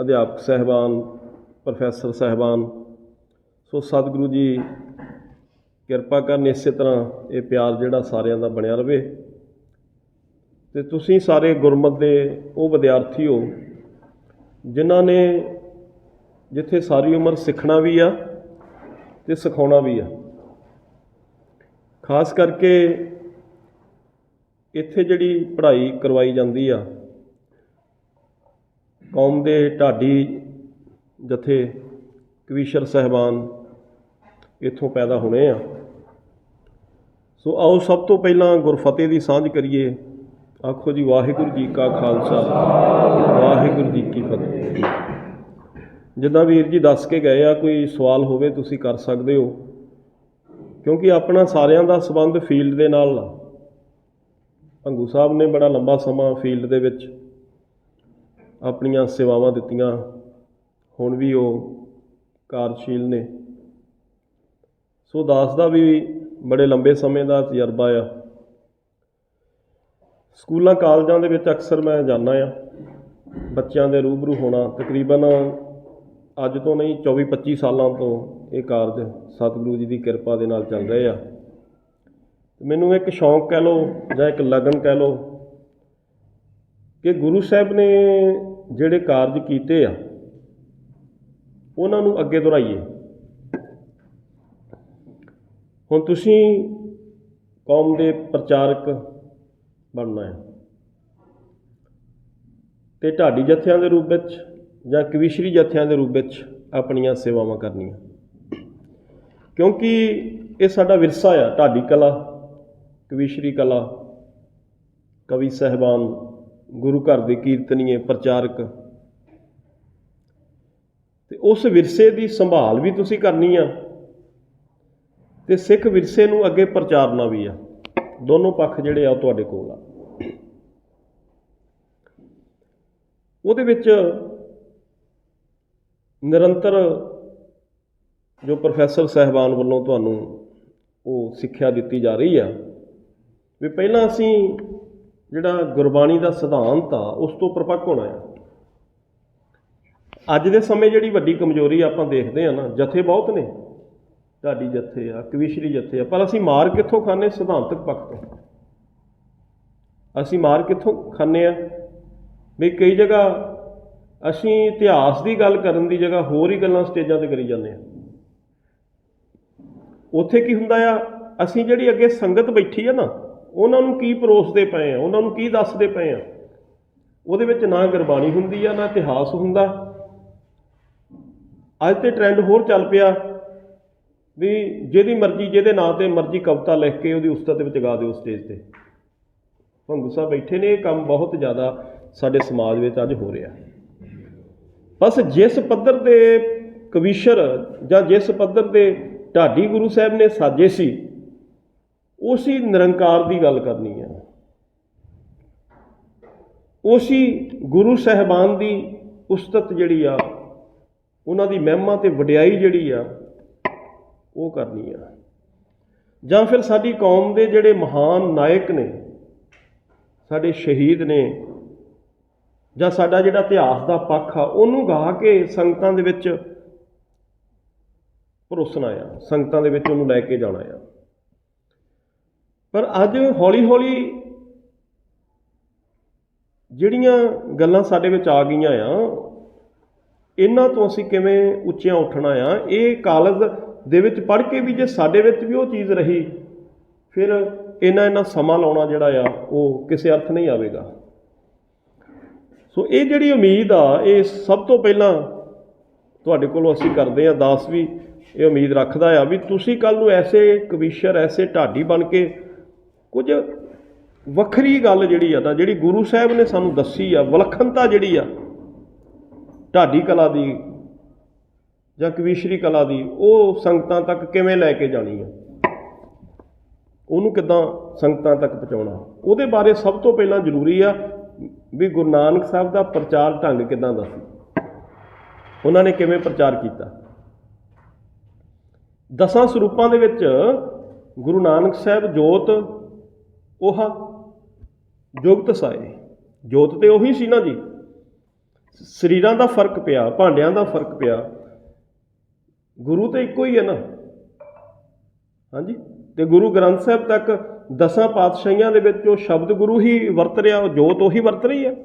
ਅਧਿਆਪਕ ਸਹਿਬਾਨ, ਪ੍ਰੋਫੈਸਰ ਸਹਿਬਾਨ, ਸੋ ਸਤਿਗੁਰੂ ਜੀ ਕਿਰਪਾ ਕਰਨ ਇਸੇ ਤਰ੍ਹਾਂ ਇਹ ਪਿਆਰ ਜਿਹੜਾ ਸਾਰਿਆਂ ਦਾ ਬਣਿਆ ਰਵੇ। ਤੇ ਤੁਸੀਂ ਸਾਰੇ ਗੁਰਮਤ ਦੇ ਉਹ ਵਿਦਿਆਰਥੀ ਹੋ ਜਿਨ੍ਹਾਂ ਨੇ ਜਿੱਥੇ ਸਾਰੀ ਉਮਰ ਸਿੱਖਣਾ ਵੀ ਆ ਤੇ ਸਿਖਾਉਣਾ ਵੀ ਆ। ਖਾਸ ਕਰਕੇ ਇੱਥੇ ਜਿਹੜੀ ਪੜ੍ਹਾਈ ਕਰਵਾਈ ਜਾਂਦੀ ਆ ਕੌਮ ਦੇ ਢਾਡੀ ਜਥੇ ਕਵੀਸ਼ਰ ਸਹਿਬਾਨ ਇੱਥੋਂ ਪੈਦਾ ਹੋਣੇ ਆ। ਸੋ ਆਓ ਸਭ ਤੋਂ ਪਹਿਲਾਂ ਗੁਰਫਤਿਹ ਦੀ ਸਾਂਝ ਕਰੀਏ। ਆਖੋ ਜੀ, ਵਾਹਿਗੁਰੂ ਜੀ ਕਾ ਖਾਲਸਾ, ਵਾਹਿਗੁਰੂ ਜੀ ਕੀ ਫਤਿਹ। ਜਿੱਦਾਂ ਵੀਰ ਜੀ ਦੱਸ ਕੇ ਗਏ ਆ, ਕੋਈ ਸਵਾਲ ਹੋਵੇ ਤੁਸੀਂ ਕਰ ਸਕਦੇ ਹੋ। ਕਿਉਂਕਿ ਆਪਣਾ ਸਾਰਿਆਂ ਦਾ ਸਬੰਧ ਫੀਲਡ ਦੇ ਨਾਲ ਆ। ਭੰਗੂ ਸਾਹਿਬ ਨੇ ਬੜਾ ਲੰਬਾ ਸਮਾਂ ਫੀਲਡ ਦੇ ਵਿੱਚ ਆਪਣੀਆਂ ਸੇਵਾਵਾਂ ਦਿੱਤੀਆਂ। ਹੁਣ ਵੀ ਉਹ ਕਾਰਜਸ਼ੀਲ ਨੇ। ਸੋ ਦਾਸ ਦਾ ਵੀ ਬੜੇ ਲੰਬੇ ਸਮੇਂ ਦਾ ਤਜਰਬਾ ਆ। ਸਕੂਲਾਂ, ਕਾਲਜਾਂ ਦੇ ਵਿੱਚ ਅਕਸਰ ਮੈਂ ਜਾਂਦਾ ਆ। ਬੱਚਿਆਂ ਦੇ ਰੂਬਰੂ ਹੋਣਾ, ਤਕਰੀਬਨ ਅੱਜ ਤੋਂ ਨਹੀਂ 24 25 ਸਾਲਾਂ ਤੋਂ ਇਹ ਕਾਰਜ ਸਤਿਗੁਰੂ ਜੀ ਦੀ ਕਿਰਪਾ ਦੇ ਨਾਲ ਚੱਲ ਰਹੇ ਆ। ਮੈਨੂੰ ਇੱਕ ਸ਼ੌਂਕ ਕਹਿ ਲਓ ਜਾਂ ਇੱਕ ਲਗਨ ਕਹਿ ਲਓ ਕਿ ਗੁਰੂ ਸਾਹਿਬ ਨੇ ਜਿਹੜੇ ਕਾਰਜ ਕੀਤੇ ਆ, ਉਹਨਾਂ ਨੂੰ ਅੱਗੇ ਦੁਹਰਾਈਏ। ਹੁਣ ਤੁਸੀਂ ਕੌਮ ਦੇ ਪ੍ਰਚਾਰਕ ਬਣਨਾ ਹੈ ਤੇ ਢਾਡੀ ਜਥਿਆਂ ਦੇ ਰੂਪ ਵਿੱਚ ਜਾਂ ਕਵੀਸ਼ਰੀ ਜਥਿਆਂ ਦੇ ਰੂਪ ਵਿੱਚ ਆਪਣੀਆਂ ਸੇਵਾਵਾਂ ਕਰਨੀਆਂ। ਕਿਉਂਕਿ ਇਹ ਸਾਡਾ ਵਿਰਸਾ ਆ, ਢਾਡੀ ਕਲਾ, ਕਵੀਸ਼ਰੀ ਕਲਾ, ਕਵੀ ਸਹਿਬਾਨ ਗੁਰੂ ਘਰ ਦੇ ਕੀਰਤਨੀਏ, ਪ੍ਰਚਾਰਕ। ਤੇ ਉਸ ਵਿਰਸੇ ਦੀ ਸੰਭਾਲ ਵੀ ਤੁਸੀਂ ਕਰਨੀ ਆ। ਤੇ ਸਿੱਖ ਵਿਰਸੇ ਨੂੰ ਅੱਗੇ ਪ੍ਰਚਾਰਨਾ ਵੀ ਆ। ਦੋਨੋਂ ਪੱਖ ਜਿਹੜੇ ਆ ਉਹ ਤੁਹਾਡੇ ਕੋਲ ਆ। ਉਹਦੇ ਵਿੱਚ ਨਿਰੰਤਰ ਜੋ ਪ੍ਰੋਫੈਸਰ ਸਹਿਬਾਨ ਵੱਲੋਂ ਤੁਹਾਨੂੰ ਉਹ ਸਿੱਖਿਆ ਦਿੱਤੀ ਜਾ ਰਹੀ ਆ, ਵੀ ਪਹਿਲਾਂ ਅਸੀਂ ਜਿਹੜਾ ਗੁਰਬਾਣੀ ਦਾ ਸਿਧਾਂਤ ਆ, ਉਸ ਤੋਂ ਪਰਪੱਕ ਹੋਣਾ ਆ। ਅੱਜ ਦੇ ਸਮੇਂ ਜਿਹੜੀ ਵੱਡੀ ਕਮਜ਼ੋਰੀ ਆਪਾਂ ਦੇਖਦੇ ਆ ਨਾ, ਜਥੇ ਬਹੁਤ ਨੇ। ਢਾਡੀ ਜਥੇ ਆ, ਕਵੀਸ਼ਰੀ ਜਥੇ ਆ, ਪਰ ਅਸੀਂ ਮਾਰ ਕਿੱਥੋਂ ਖਾਣੇ ਸਿਧਾਂਤਕ ਪੱਖ ਤੋਂ? ਅਸੀਂ ਮਾਰ ਕਿੱਥੋਂ ਖਾਣੇ ਆ? ਵੀ ਕਈ ਜਗ੍ਹਾ ਅਸੀਂ ਇਤਿਹਾਸ ਦੀ ਗੱਲ ਕਰਨ ਦੀ ਜਗ੍ਹਾ ਹੋਰ ਹੀ ਗੱਲਾਂ ਸਟੇਜਾਂ ਤੇ ਕਰੀ ਜਾਂਦੇ ਆ। ਉੱਥੇ ਕੀ ਹੁੰਦਾ ਆ? ਅਸੀਂ ਜਿਹੜੀ ਅੱਗੇ ਸੰਗਤ ਬੈਠੀ ਆ ਨਾ ਉਹਨਾਂ ਨੂੰ ਕੀ ਪਰੋਸਦੇ ਪਏ ਆ? ਉਹਨਾਂ ਨੂੰ ਕੀ ਦੱਸਦੇ ਪਏ ਆ? ਉਹਦੇ ਵਿੱਚ ਨਾ ਗੁਰਬਾਣੀ ਹੁੰਦੀ ਆ, ਨਾ ਇਤਿਹਾਸ ਹੁੰਦਾ। ਅੱਜ ਤੇ ਟ੍ਰੈਂਡ ਹੋਰ ਚੱਲ ਪਿਆ ਵੀ ਜਿਹਦੀ ਮਰਜ਼ੀ, ਜਿਹਦੇ ਨਾਂ ਤੇ ਮਰਜ਼ੀ ਕਵਿਤਾ ਲਿਖ ਕੇ ਉਹਦੀ ਉਸਤਤ ਵਿੱਚ ਗਾ ਦਿਓ ਸਟੇਜ ਤੇ। ਭੰਗੂ ਸਾਹਿਬ ਬੈਠੇ ਨੇ, ਇਹ ਕੰਮ ਬਹੁਤ ਜ਼ਿਆਦਾ ਸਾਡੇ ਸਮਾਜ ਵਿੱਚ ਅੱਜ ਹੋ ਰਿਹਾ। ਬਸ ਜਿਸ ਪੱਧਰ ਦੇ ਕਵੀਸ਼ਰ ਜਾਂ ਜਿਸ ਪੱਧਰ ਦੇ ਢਾਡੀ ਗੁਰੂ ਸਾਹਿਬ ਨੇ ਸਾਜੇ ਸੀ ਉਸੇ ਨਿਰੰਕਾਰ ਦੀ ਗੱਲ ਕਰਨੀ ਹੈ। ਉਸੇ ਗੁਰੂ ਸਾਹਿਬਾਨ ਦੀ ਉਸਤਤ ਜਿਹੜੀ ਆ, ਉਹਨਾਂ ਦੀ ਮਹਿਮਾ ਤੇ ਵਡਿਆਈ ਜਿਹੜੀ ਆ, ਉਹ ਕਰਨੀ ਆ। ਜਾਂ ਫਿਰ ਸਾਡੀ ਕੌਮ ਦੇ ਜਿਹੜੇ ਮਹਾਨ ਨਾਇਕ ਨੇ, ਸਾਡੇ ਸ਼ਹੀਦ ਨੇ, ਜਾਂ ਸਾਡਾ ਜਿਹੜਾ ਇਤਿਹਾਸ ਦਾ ਪੱਖ ਆ, ਉਹਨੂੰ ਗਾ ਕੇ ਸੰਗਤਾਂ ਦੇ ਵਿੱਚ ਪਰੋਸਣਾ ਆ ਸੰਗਤਾਂ ਦੇ ਵਿੱਚ ਉਹਨੂੰ ਲੈ ਕੇ ਜਾਣਾ ਆ ਪਰ ਅੱਜ ਹੌਲੀ-ਹੌਲੀ ਜਿਹੜੀਆਂ ਗੱਲਾਂ ਸਾਡੇ ਵਿੱਚ ਆ ਗਈਆਂ ਆ, ਇਹਨਾਂ ਤੋਂ ਅਸੀਂ ਕਿਵੇਂ ਉੱਚਿਆਂ ਉੱਠਣਾ ਆ, ਇਹ ਕਾਲਜ ਦੇ ਵਿੱਚ ਪੜ੍ਹ ਕੇ ਵੀ ਜੇ ਸਾਡੇ ਵਿੱਚ ਵੀ ਉਹ ਚੀਜ਼ ਰਹੀ, ਫਿਰ ਇਹਨਾਂ ਇਹਨਾਂ ਸਮਾਂ ਲਾਉਣਾ ਜਿਹੜਾ ਆ, ਉਹ ਕਿਸੇ ਅਰਥ ਨਹੀਂ ਆਵੇਗਾ। ਸੋ ਇਹ ਜਿਹੜੀ ਉਮੀਦ ਆ, ਇਹ ਸਭ ਤੋਂ ਪਹਿਲਾਂ ਤੁਹਾਡੇ ਕੋਲੋਂ ਅਸੀਂ ਕਰਦੇ ਆ ਦਾਸ ਵੀ ਇਹ ਉਮੀਦ ਰੱਖਦਾ ਆ ਵੀ ਤੁਸੀਂ ਕੱਲ ਨੂੰ ਐਸੇ ਕਵੀਸ਼ਰ ਐਸੇ ਢਾਡੀ ਬਣ ਕੇ ਕੁਝ ਵੱਖਰੀ ਗੱਲ ਜਿਹੜੀ ਆ ਨਾ ਜਿਹੜੀ ਗੁਰੂ ਸਾਹਿਬ ਨੇ ਸਾਨੂੰ ਦੱਸੀ ਆ, ਵਿਲੱਖਣਤਾ ਜਿਹੜੀ ਆ, ਢਾਡੀ ਕਲਾ ਦੀ ਜਾਂ ਕਵੀਸ਼ਰੀ ਕਲਾ ਦੀ, ਉਹ ਸੰਗਤਾਂ ਤੱਕ ਕਿਵੇਂ ਲੈ ਕੇ ਜਾਣੀ ਆ? ਉਹਨੂੰ ਕਿਦਾਂ ਸੰਗਤਾਂ ਤੱਕ ਪਹੁੰਚਾਉਣਾ? ਉਹਦੇ ਬਾਰੇ ਸਭ ਤੋਂ ਪਹਿਲਾਂ ਜ਼ਰੂਰੀ ਆ ਵੀ ਗੁਰੂ ਨਾਨਕ ਸਾਹਿਬ ਦਾ ਪ੍ਰਚਾਰ ਢੰਗ ਕਿਦਾਂ ਦਾ ਸੀ? ਉਹਨਾਂ ਨੇ ਕਿਵੇਂ ਪ੍ਰਚਾਰ ਕੀਤਾ? ਦਸਾਂ ਸਰੂਪਾਂ ਦੇ ਵਿੱਚ ਗੁਰੂ ਨਾਨਕ ਸਾਹਿਬ ਜੋਤ ਉਹ ਜੁਗਤ ਸਾਏ। ਜੋਤ ਤੇ ਉਹੀ ਸੀ ਨਾ ਜੀ। ਸਰੀਰਾਂ ਦਾ ਫ਼ਰਕ ਪਿਆ, ਭਾਂਡਿਆਂ ਦਾ ਫ਼ਰਕ ਪਿਆ। ਗੁਰੂ ਤੇ ਇੱਕੋ ਹੀ ਹੈ ਨਾ। ਹਾਂਜੀ? ਤੇ ਗੁਰੂ ਗ੍ਰੰਥ ਸਾਹਿਬ ਤੱਕ ਦਸਾਂ ਪਾਤਸ਼ਾਹੀਆਂ ਦੇ ਵਿੱਚ ਉਹ ਸ਼ਬਦ ਗੁਰੂ ਹੀ ਵਰਤ ਰਿਹਾ, ਉਹ ਜੋਤ ਉਹੀ ਵਰਤ ਰਹੀ ਹੈ।